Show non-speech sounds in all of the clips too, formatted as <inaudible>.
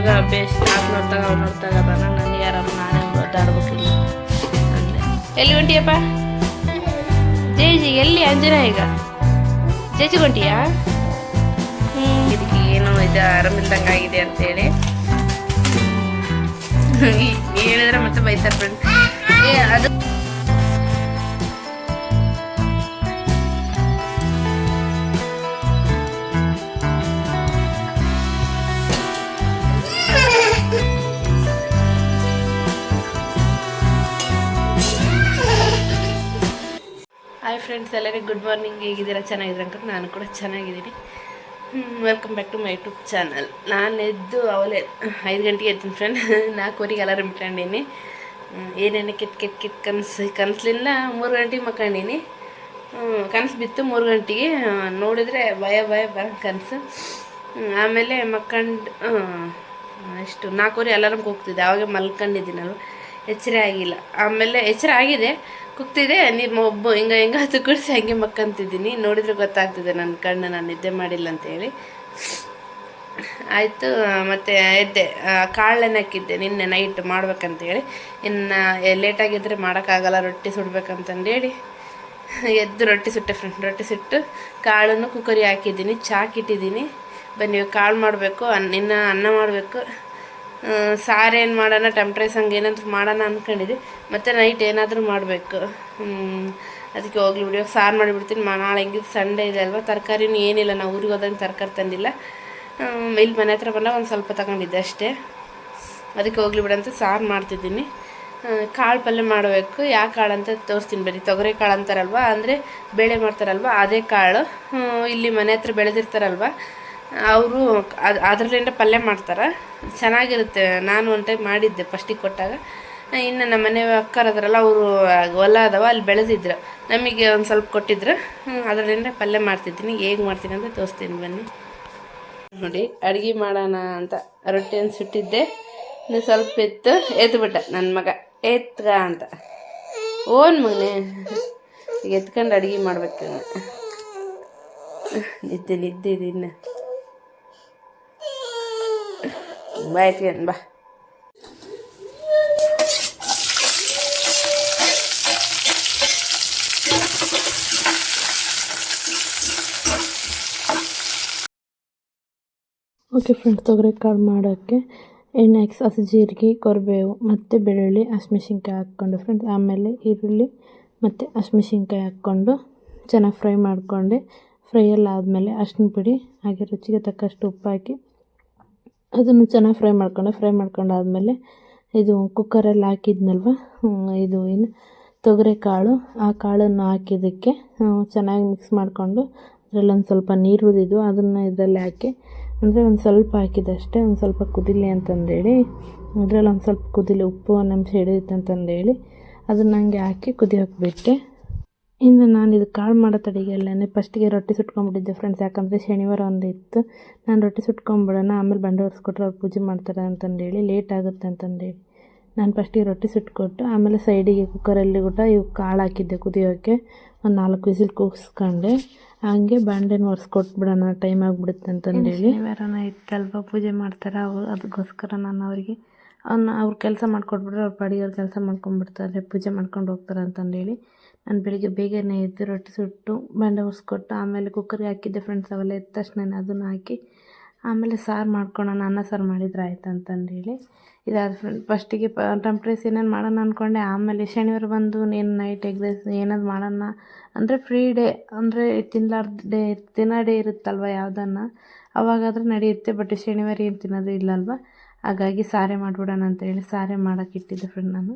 ಮಗ ಬೇಸ್ ಆಗ ನೋಡ್ತಾಗ ಅವ್ರು ನೋಡ್ತಾಗ ಅದಾನ. ನನಗೆ ಯಾರಮ್ಮ ನಾನೇ ಓದಾಡ್ಬೇಕಿಲ್ಲ ಅಂದೆ ಎಲ್ಲಿ ಹೊಂಟಿಯಪ್ಪ? ಜೇಜಿ ಎಲ್ಲಿ ಅಂಜನ ಈಗ? ಜೇಜಿ ಹೊಂಟಿಯಾ? ಇದಕ್ಕೆ ಏನೋ ಇದು ಆರಾಮಿಲ್ದಂಗೆ ಆಗಿದೆ ಅಂತೇಳಿ. ಹೇಳಿ ಹೇಳಿದ್ರೆ ಮತ್ತೆ ಬೈತಾರೆ ಫ್ರೆಂಡ್ ಅದು ಫ್ರೆಂಡ್ಸ್ ಎಲ್ಲರಿಗೂ ಗುಡ್ ಮಾರ್ನಿಂಗ್ ಹೇಗಿದ್ದೀರಾ? ಚೆನ್ನಾಗಿದ್ದೀರಾ ಅಂತ ನಾನು ಕೂಡ ಚೆನ್ನಾಗಿದ್ದೀನಿ. Welcome back to my YouTube channel ನಾನು ಎದ್ದು ಅವಲೇ ಐದು ಗಂಟೆಗೆ ಎದ್ದೀನಿ ಫ್ರೆಂಡ್ ನಾಲ್ಕೂವರೆಗೆ ಎಲ್ಲರೂ ಇಟ್ಕೊಂಡೀನಿ ಏನೇನು ಕೆಟ್ಟ ಕೆಟ್ಟ ಕೆಟ್ಟ ಕನಸು, ಕನಸಲಿಂದ ಮೂರು ಗಂಟೆಗೆ ಮಕ್ಕಂಡೀನಿ ಕನಸು ಬಿತ್ತು ಮೂರು ಗಂಟೆಗೆ. ನೋಡಿದರೆ ಭಯ ಭಯ ಬರ ಕನಸು. ಆಮೇಲೆ ಮಕ್ಕಂಡು ಎಷ್ಟು ನಾಲ್ಕೂವರೆ ಅಲಾರಮ್ಗೆ ಹೋಗ್ತಿದ್ದೆ. ಆವಾಗ ಮಲ್ಕೊಂಡಿದ್ದೀನಲ್ವ. ಎಚ್ಚರ ಆಗಿಲ್ಲ. ಆಮೇಲೆ ಎಚ್ಚರ ಆಗಿದೆ. ಕುಗ್ತಿದೆ ನೀರು ಒಬ್ಬ ಹಿಂಗೆ ಹಿಂಗೆ ಕುಡಿಸಿ ಹಂಗೆ ಮಕ್ಕಂತಿದ್ದೀನಿ. ನೋಡಿದ್ರೆ ಗೊತ್ತಾಗ್ತಿದೆ ನನ್ನ ಕಣ್ಣು ನಾನು ನಿದ್ದೆ ಮಾಡಿಲ್ಲ ಅಂತೇಳಿ ಆಯಿತು, ಮತ್ತು ಎದ್ದೆ ಕಾಳೆಣ್ಣೆ ಹಾಕಿದ್ದೆ. ನಿನ್ನೆ ನೈಟ್ ಮಾಡ್ಬೇಕಂತೇಳಿ ಇನ್ನು ಲೇಟಾಗಿದ್ದರೆ ಮಾಡೋಕ್ಕಾಗಲ್ಲ, ರೊಟ್ಟಿ ಸುಡ್ಬೇಕಂತಂದೇಳಿ ಎದ್ದು ರೊಟ್ಟಿ ಸುಟ್ಟೆ ಫ್ರೆಂಡ್ ರೊಟ್ಟಿ ಸುಟ್ಟು ಕಾಳನ್ನು ಕುಕ್ಕರಿ ಹಾಕಿದ್ದೀನಿ. ಚಾಕಿಟ್ಟಿದ್ದೀನಿ ಬನ್ನಿ, ಕಾಳು ಮಾಡಬೇಕು, ಅನ್ನ, ಇನ್ನು ಅನ್ನ ಮಾಡಬೇಕು. ಸಾರು ಏನು ಮಾಡೋಣ ಟೆಂಪ್ರೇಸ್ ರೈಸ್ ಹಂಗೆ ಏನಾದರೂ ಮಾಡೋಣ ಅಂದ್ಕೊಂಡಿದ್ದೆ ಮತ್ತು ನೈಟ್ ಏನಾದರೂ ಮಾಡಬೇಕು. ಅದಕ್ಕೆ ಹೋಗ್ಲಿ ಬಿಡಿ. ಸಾರು ಮಾಡಿಬಿಡ್ತೀನಿ. ಮಾ, ನಾಳೆ ಹೆಂಗಿದ್ದು ಸಂಡೇ ಇದೆ ಅಲ್ವಾ? ತರಕಾರಿನೂ ಏನಿಲ್ಲ. ನಾವು ಊರಿಗೆ ಹೋದಂಗೆ ತರಕಾರಿ ತಂದಿಲ್ಲ. ಇಲ್ಲಿ ಮನೆ ಹತ್ರ ಬಂದಾಗ ಒಂದು ಸ್ವಲ್ಪ ತಗೊಂಡಿದ್ದೆ ಅಷ್ಟೇ. ಅದಕ್ಕೆ ಹೋಗ್ಲಿ ಬಿಡಂತ ಸಾರು ಮಾಡ್ತಿದ್ದೀನಿ. ಕಾಳು ಪಲ್ಯ ಮಾಡಬೇಕು. ಯಾವ ಕಾಳು ಅಂತ ತೋರಿಸ್ತೀನಿ ಬರೀ ತೊಗರಿ ಕಾಳು ಅಂತಾರಲ್ವ? ಅಂದರೆ ಬೇಳೆ ಮಾಡ್ತಾರಲ್ವ? ಅದೇ ಕಾಳು. ಇಲ್ಲಿ ಮನೆ ಹತ್ರ ಬೆಳೆದಿರ್ತಾರಲ್ವ? ಅವರು ಅದು ಅದರಲ್ಲಿಂದ ಪಲ್ಯ ಮಾಡ್ತಾರೆ. ಚೆನ್ನಾಗಿರುತ್ತೆ. ನಾನು ಒಂದು ಟೈಮ್ ಮಾಡಿದ್ದೆ ಫಸ್ಟಿಗೆ ಕೊಟ್ಟಾಗ. ಇನ್ನು ನಮ್ಮ ಮನೆ ಅಕ್ಕರದ್ರಲ್ಲ ಅವರು ಹೊಲ ಅದಾವ, ಅಲ್ಲಿ ಬೆಳೆದಿದ್ರು. ನಮಗೆ ಒಂದು ಸ್ವಲ್ಪ ಕೊಟ್ಟಿದ್ರು. ಅದರಿಂದ ಪಲ್ಯ ಮಾಡ್ತಿದ್ದೀನಿ. ಹೇಗೆ ಮಾಡ್ತೀನಿ ಅಂತ ತೋರಿಸ್ತೀನಿ ಬನ್ನಿ. ನೋಡಿ, ಅಡುಗೆ ಮಾಡೋಣ ಅಂತ ರೊಟ್ಟಿಯನ್ನು ಸುಟ್ಟಿದ್ದೆ. ಇನ್ನು ಸ್ವಲ್ಪ ಎತ್ತು, ಎತ್ಬಿಟ್ಟೆ ನನ್ನ ಮಗ. ಎತ್ಗ ಅಂತ. ಓನ್ ಮಗನೆ. ಎತ್ಕೊಂಡು ಅಡುಗೆ ಮಾಡ್ಬೇಕು. ನಿದ್ದೆ ನಿದ್ದೆ ಇದನ್ನು ಬಾ ಎತ್ಕೊಂಡು ಬಾ ಓಕೆ ಫ್ರೆಂಡ್ಸ್ ತೊಗರಿ ಕಾಳು ಮಾಡೋಕ್ಕೆ ಎಣ್ಣೆ ಹಾಕಿ ಹಸಿ ಜೀರಿಗೆ, ಕರಿಬೇವು ಮತ್ತು ಬೆಳ್ಳುಳ್ಳಿ, ಹಸಿಮೆಣ್ಸಿನ್ಕಾಯಿ ಹಾಕ್ಕೊಂಡು ಫ್ರೆಂಡ್ಸ್ ಆಮೇಲೆ ಈರುಳ್ಳಿ ಮತ್ತು ಹಸಿಮೆಣ್ಸಿನ್ಕಾಯಿ ಹಾಕ್ಕೊಂಡು ಚೆನ್ನಾಗಿ ಫ್ರೈ ಮಾಡಿಕೊಂಡೆ. ಫ್ರೈ ಎಲ್ಲ ಆದಮೇಲೆ ಅರ್ಶಿನ ಪುಡಿ ಹಾಗೆ ರುಚಿಗೆ ತಕ್ಕಷ್ಟು ಉಪ್ಪು ಹಾಕಿ ಅದನ್ನು ಚೆನ್ನಾಗಿ ಫ್ರೈ ಮಾಡ್ಕೊಂಡೆ. ಫ್ರೈ ಮಾಡ್ಕೊಂಡಾದ್ಮೇಲೆ ಇದು ಕುಕ್ಕರಲ್ಲಿ ಹಾಕಿದ್ನಲ್ವ? ಇದು ಏನು? ತೊಗರೆ ಕಾಳು ಆ ಕಾಳನ್ನು ಹಾಕಿದ್ದಕ್ಕೆ ಚೆನ್ನಾಗಿ ಮಿಕ್ಸ್ ಮಾಡಿಕೊಂಡು ಅದರಲ್ಲೊಂದು ಸ್ವಲ್ಪ ನೀರು ಉಳಿದಿದ್ದು ಅದನ್ನು ಇದರಲ್ಲಿ ಹಾಕಿ, ಅಂದರೆ ಒಂದು ಸ್ವಲ್ಪ ಹಾಕಿದಷ್ಟೇ ಒಂದು ಸ್ವಲ್ಪ ಕುದಿಲಿ ಅಂತಂದೇಳಿ, ಅದರಲ್ಲಿ ಒಂದು ಸ್ವಲ್ಪ ಕುದಿಲಿ ಉಪ್ಪು ಒಂದು ನಿಮಿಷ ಹಿಡಿಯುತ್ತೆ ಅಂತಂದೇಳಿ ಅದನ್ನು ಹಂಗೆ ಹಾಕಿ ಕುದಿಯೋಕೆ ಬಿಟ್ಟೆ. ಇನ್ನು ನಾನು ಇದು ಕಾಳು ಮಾಡೋ ತಡೆಗೆಲ್ಲೇ ಫಸ್ಟಿಗೆ ರೊಟ್ಟಿ ಸುಟ್ಕೊಂಡ್ಬಿಟ್ಟಿದ್ದೆ ಫ್ರೆಂಡ್ಸ್ ಯಾಕಂದರೆ ಶನಿವಾರ ಒಂದು ಇತ್ತು ನಾನು ರೊಟ್ಟಿ ಸುಟ್ಕೊಂಬಿಡೋಣ, ಆಮೇಲೆ ಬಂಡೆ ಒರೆಸ್ಕೊಟ್ರೆ ಅವ್ರು ಪೂಜೆ ಮಾಡ್ತಾರೆ ಅಂತಂದೇಳಿ ಲೇಟ್ ಆಗುತ್ತೆ ಅಂತಂದೇಳಿ. ನಾನು ಫಸ್ಟಿಗೆ ರೊಟ್ಟಿ ಸುಟ್ಕೊಟ್ಟು, ಆಮೇಲೆ ಸೈಡಿಗೆ ಕುಕ್ಕರಲ್ಲಿ ಕೂಡ ಇವು ಕಾಳು ಹಾಕಿದ್ದೆ ಕುದಿಯೋಕ್ಕೆ ಒಂದು ನಾಲ್ಕು ವಿಸಿಲ್ ಕೂಗಿಸ್ಕೊಂಡೆ. ಹಂಗೆ ಬಾಂಡೆನ ಒರೆಸ್ಕೊಟ್ಬಿಡೋಣ ಟೈಮ್ ಆಗಿಬಿಡುತ್ತೆ ಅಂತಂದೇಳಿ. ಶನಿವಾರನ ಇತ್ತಲ್ವ ಪೂಜೆ ಮಾಡ್ತಾರೆ ಅವ್ರು, ಅದಕ್ಕೋಸ್ಕರ ನಾನು ಅವರಿಗೆ ಅವ್ನ ಅವ್ರು ಕೆಲಸ ಮಾಡಿಕೊಟ್ಬಿಟ್ರೆ ಅವ್ರ ಪಾಡಿಗೆ ಕೆಲಸ ಮಾಡ್ಕೊಂಡ್ಬಿಡ್ತಾರೆ, ಪೂಜೆ ಮಾಡ್ಕೊಂಡು ಹೋಗ್ತಾರೆ ಅಂತಂದೇಳಿ. ನಾನು ಬೆಳಿಗ್ಗೆ ಬೇಗನೆ ಎದ್ದು ರೊಟ್ಟಿ ಸುಟ್ಟು ಬಂಡೆ ಒರೆಸ್ಕೊಟ್ಟು ಆಮೇಲೆ ಕುಕ್ಕರ್ಗೆ ಹಾಕಿದ್ದೆ ಫ್ರೆಂಡ್ಸ್ ಅವೆಲ್ಲ ಎದ್ದ ತಕ್ಷಣ ಅದನ್ನು ಹಾಕಿ ಆಮೇಲೆ ಸಾರು ಮಾಡ್ಕೊಳ್ಳೋಣ ಅನ್ನ ಸಾರು ಮಾಡಿದ್ರೆ ಆಯ್ತು ಅಂತಂದೇಳಿ. ಇದಾದ ಫ್ರೆಂಡ್ ಫಸ್ಟಿಗೆ ಪ ಟೊಮೆಟೊ ರೈಸ್ ಏನೇನು ಮಾಡೋಣ ಅಂದ್ಕೊಂಡೆ ಆಮೇಲೆ ಶನಿವಾರ ಬಂದು ನೀನು ನೈಟ್ ಎಗ್ ರೈಸ್ ಏನಾದ್ರು ಮಾಡೋಣ ಅಂದರೆ ಫ್ರೀ ಡೇ ಅಂದರೆ ತಿನ್ಲಾರ್ದ ಡೇ ತಿನ್ನೋ ಡೇ ಇರುತ್ತಲ್ವ ಯಾವುದನ್ನ, ಅವಾಗಾದ್ರೆ ನಡೆಯುತ್ತೆ ಬಟ್ ಶನಿವಾರ ಏನು ತಿನ್ನೋದು ಇಲ್ಲಲ್ವ, ಹಾಗಾಗಿ ಸಾರೆ ಮಾಡಿಬಿಡೋಣ ಅಂತೇಳಿ ಸಾರೆ ಮಾಡೋಕ್ಕಿಟ್ಟಿದ್ದೆ ಫ್ರೆಂಡ್ ನಾನು.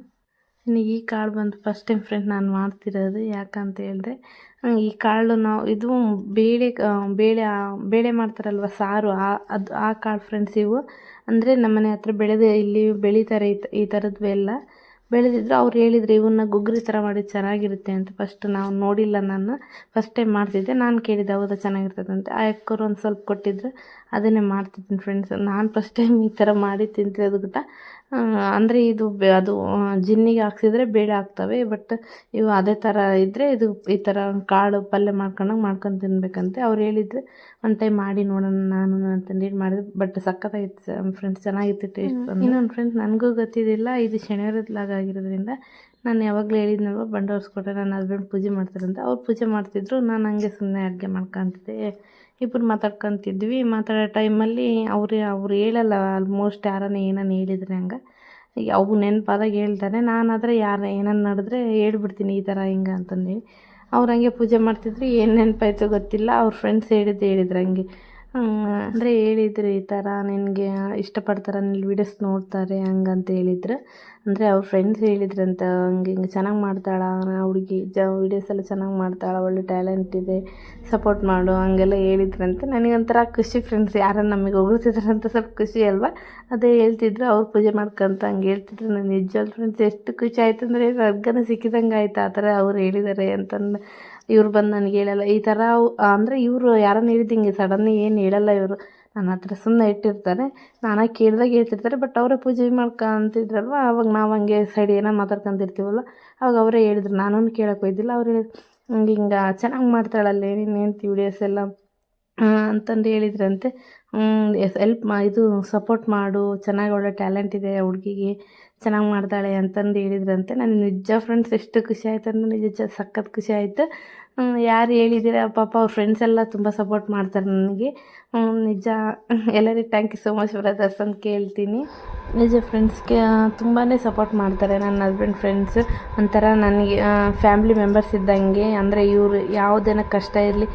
ಇನ್ನು ಈ ಕಾಳು ಬಂದು ಫಸ್ಟ್ ಟೈಮ್ ಫ್ರೆಂಡ್ ನಾನು ಮಾಡ್ತಿರೋದು ಯಾಕಂತ ಹೇಳಿದ್ರೆ ಈ ಕಾಳು ನಾವು ಇದು ಬೇಳೆ ಬೇಳೆ ಬೇಳೆ ಮಾಡ್ತಾರಲ್ವ ಸಾರು, ಆ, ಅದು, ಆ ಕಾಳು ಫ್ರೆಂಡ್ಸ್ ಇವು. ಅಂದರೆ ನಮ್ಮನೆ ಹತ್ರ ಬೆಳೆದು ಇಲ್ಲಿ ಬೆಳೀತಾರೆ ಈ ಥರದ್ದು ಎಲ್ಲ. ಬೆಳೆದಿದ್ರು ಅವ್ರು ಹೇಳಿದ್ರು ಇವನ್ನ ಗುಗ್ರಿ ಥರ ಮಾಡಿ ಚೆನ್ನಾಗಿರುತ್ತೆ ಅಂತ ಫಸ್ಟ್ ನಾವು ನೋಡಿಲ್ಲ ನಾನು. ಫಸ್ಟ್ ಟೈಮ್ ಮಾಡ್ತಿದ್ದೆ, ನಾನು ಕೇಳಿದ್ದೆ ಹೌದಾ ಚೆನ್ನಾಗಿರ್ತದಂತೆ ಆ ಅಕ್ಕರು ಒಂದು ಸ್ವಲ್ಪ ಕೊಟ್ಟಿದ್ರು, ಅದನ್ನೇ ಮಾಡ್ತಿದ್ದೀನಿ ಫ್ರೆಂಡ್ಸ್ ನಾನು ಫಸ್ಟ್ ಟೈಮ್ ಈ ಥರ ಮಾಡಿ ತಿಂತಿರೋದು ಗೊತ್ತಾ? ಅಂದರೆ ಇದು ಬೆ- ಅದು ಜಿನ್ನಿಗೆ ಹಾಕ್ಸಿದ್ರೆ ಬೇಳೆ ಆಗ್ತವೆ ಬಟ್ ಇವು ಅದೇ ಥರ ಇದ್ದರೆ ಇದು ಈ ಥರ ಕಾಳು ಪಲ್ಯ ಮಾಡ್ಕೊಂಡಂಗೆ ಮಾಡ್ಕೊಂಡು ತಿನ್ನಬೇಕಂತೆ ಅವ್ರು ಹೇಳಿದ್ರು ಒಂದು ಟೈಮ್ ಮಾಡಿ ನೋಡೋಣ ನಾನು ಅಂತಂದೇಳಿ ಮಾಡಿದೆ ಬಟ್ ಸಖತ್ತಾಗಿತ್ತು ಫ್ರೆಂಡ್ಸ್ ಚೆನ್ನಾಗಿತ್ತು ಟೇಸ್ಟ್ ಇನ್ನೊಂದು ಫ್ರೆಂಡ್ಸ್ ನನಗೂ ಗೊತ್ತಿದ್ದಿಲ್ಲ ಇದು ಶನಿವಾರದ ಲಾಗ್ ಆಗಿರೋದ್ರಿಂದ ನಾನು ಯಾವಾಗಲೂ ಹೇಳಿದ್ನಲ್ವ ಬಂಡೋರ್ಸ್ಕೊಟ್ಟೆ ನನ್ನ ಹಸ್ಬೆಂಡ್ ಪೂಜೆ ಮಾಡ್ತಾರಂತ. ಅವ್ರು ಪೂಜೆ ಮಾಡ್ತಿದ್ರು ನಾನು ಹಂಗೆ ಸುಮ್ಮನೆ ಅಡುಗೆ ಮಾಡ್ಕೊಂತಿದ್ದೆ. ಇಬ್ಬರು ಮಾತಾಡ್ಕೊತಿದ್ವಿ. ಮಾತಾಡೋ ಟೈಮಲ್ಲಿ ಅವ್ರು ಅವ್ರು ಹೇಳಲ್ಲ ಆಲ್ಮೋಸ್ಟ್ ಯಾರನ್ನ ಏನನ್ನ ಹೇಳಿದ್ರೆ ಹಂಗೆ. ಅವು ನೆನಪಾದಾಗ ಹೇಳ್ತಾರೆ, ನಾನಾದರೆ ಯಾರು ಏನನ್ನ ನಡೆದ್ರೆ ಹೇಳ್ಬಿಡ್ತೀನಿ ಈ ಥರ ಹಿಂಗೆ ಅಂತಂದೇಳಿ. ಅವ್ರು ಹಂಗೆ ಪೂಜೆ ಮಾಡ್ತಿದ್ರು. ಏನು ನೆನಪಾಯ್ತು ಗೊತ್ತಿಲ್ಲ. ಅವ್ರ ಫ್ರೆಂಡ್ಸ್ ಹೇಳಿದ್ದು ಹೇಳಿದ್ರು ಹಂಗೆ. ಅಂದರೆ ಹೇಳಿದ್ರು ಈ ಥರ ನಿನಗೆ ಇಷ್ಟಪಡ್ತಾರೆ ನಿನ್ನ ವೀಡಿಯೋಸ್ ನೋಡ್ತಾರೆ ಹಂಗಂತ ಹೇಳಿದ್ರು. ಅಂದರೆ ಅವ್ರ ಫ್ರೆಂಡ್ಸ್ ಹೇಳಿದ್ರಂತ, ಹಂಗೆ ಹಿಂಗೆ ಚೆನ್ನಾಗಿ ಮಾಡ್ತಾಳ ಹುಡುಗಿ, ಜ ವೀಡಿಯೋಸ್ ಎಲ್ಲ ಚೆನ್ನಾಗಿ ಮಾಡ್ತಾಳೆ, ಒಳ್ಳೆ ಟ್ಯಾಲೆಂಟ್ ಇದೆ ಸಪೋರ್ಟ್ ಮಾಡು, ಹಂಗೆಲ್ಲ ಹೇಳಿದ್ರಂತೆ. ನನಗೊಂಥರ ಖುಷಿ ಫ್ರೆಂಡ್ಸ್ ಯಾರನ್ನು ನಮಗೆ ಹೊಗಳ್ತಿದಾರೆ ಅಂತ ಸ್ವಲ್ಪ ಖುಷಿ ಅಲ್ವಾ? ಅದೇ ಹೇಳ್ತಿದ್ರು, ಅವ್ರು ಪೂಜೆ ಮಾಡ್ಕೊಂತ ಹಂಗೆ ಹೇಳ್ತಿದ್ರು. ನನ್ನ ನಿಜವಾದ ಫ್ರೆಂಡ್ಸ್ ಎಷ್ಟು ಖುಷಿ ಆಯ್ತು ಅಂದರೆ ಸ್ವರ್ಗನ ಸಿಕ್ಕಿದಂಗೆ ಆಯ್ತು ಆ ಥರ ಅವ್ರು ಹೇಳಿದ್ದಾರೆ ಅಂತಂದು ಇವ್ರು ಬಂದು ನನಗೆ ಹೇಳಲ್ಲ. ಈ ಥರ ಅಂದರೆ ಇವರು ಯಾರನ್ನು ಹೇಳಿದ್ದು ಹಿಂಗೆ ಸಡನ್ನಿ ಏನು ಹೇಳಲ್ಲ ಇವರು. ನನ್ನ ಹತ್ರ ಸುಮ್ಮನೆ ಇಟ್ಟಿರ್ತಾರೆ. ನಾನು ಕೇಳಿದಾಗ ಹೇಳ್ತಿರ್ತಾರೆ ಬಟ್ ಅವರೇ ಪೂಜೆ ಮಾಡ್ಕೊಂತಿದ್ರಲ್ವ? ಅವಾಗ ನಾವು ಹಂಗೆ ಸೈಡ್ ಏನೋ ಮಾತಾಡ್ಕೊಂತಿರ್ತೀವಲ್ಲ, ಅವಾಗ ಅವರೇ ಹೇಳಿದ್ರು. ನಾನು ಕೇಳೋಕೆ ಹೋಯ್ದಿಲ್ಲ. ಅವ್ರು ಹಿಂಗೆ ಹಂಗೆ ಚೆನ್ನಾಗಿ ಮಾಡ್ತಾಳಲ್ಲ ನೀನು ಹೆಂಡ್ತಿ ವಿಡಿಯೋಸ್ ಎಲ್ಲ? ಅಂತಂದು ಹೇಳಿದ್ರಂತೆ. ಎಲ್ಪ್ ಮಾ, ಇದು ಸಪೋರ್ಟ್ ಮಾಡು. ಚೆನ್ನಾಗಿ ಒಳ್ಳೆ ಟ್ಯಾಲೆಂಟ್ ಇದೆ ಹುಡುಗಿಗೆ. ಚೆನ್ನಾಗಿ ಮಾಡ್ತಾಳೆ ಅಂತಂದು ಹೇಳಿದ್ರಂತೆ. ನನಗೆ ನಿಜ ಫ್ರೆಂಡ್ಸ್ ಎಷ್ಟು ಖುಷಿ ಆಯ್ತು ಅಂದ್ರೆ ನಿಜ ಸಖತ್ ಖುಷಿ ಆಯಿತು. ಯಾರು ಹೇಳಿದ್ದೀರ ಪಾಪ ಅವ್ರ ಫ್ರೆಂಡ್ಸ್ ಎಲ್ಲ ತುಂಬ ಸಪೋರ್ಟ್ ಮಾಡ್ತಾರೆ ನನಗೆ. ನಿಜ. ಎಲ್ಲರಿಗೂ thank you so much brothers ಅಂತ ಕೇಳ್ತೀನಿ. ನಿಜ ಫ್ರೆಂಡ್ಸ್ಗೆ ತುಂಬಾ ಸಪೋರ್ಟ್ ಮಾಡ್ತಾರೆ ನನ್ನ ಹಸ್ಬೆಂಡ್ ಫ್ರೆಂಡ್ಸ್ ಒಂಥರ ನನಗೆ ಫ್ಯಾಮ್ಲಿ ಮೆಂಬರ್ಸ್ ಇದ್ದಂಗೆ. ಅಂದರೆ ಇವರು ಯಾವುದೇನೋ ಕಷ್ಟ ಇರಲಿ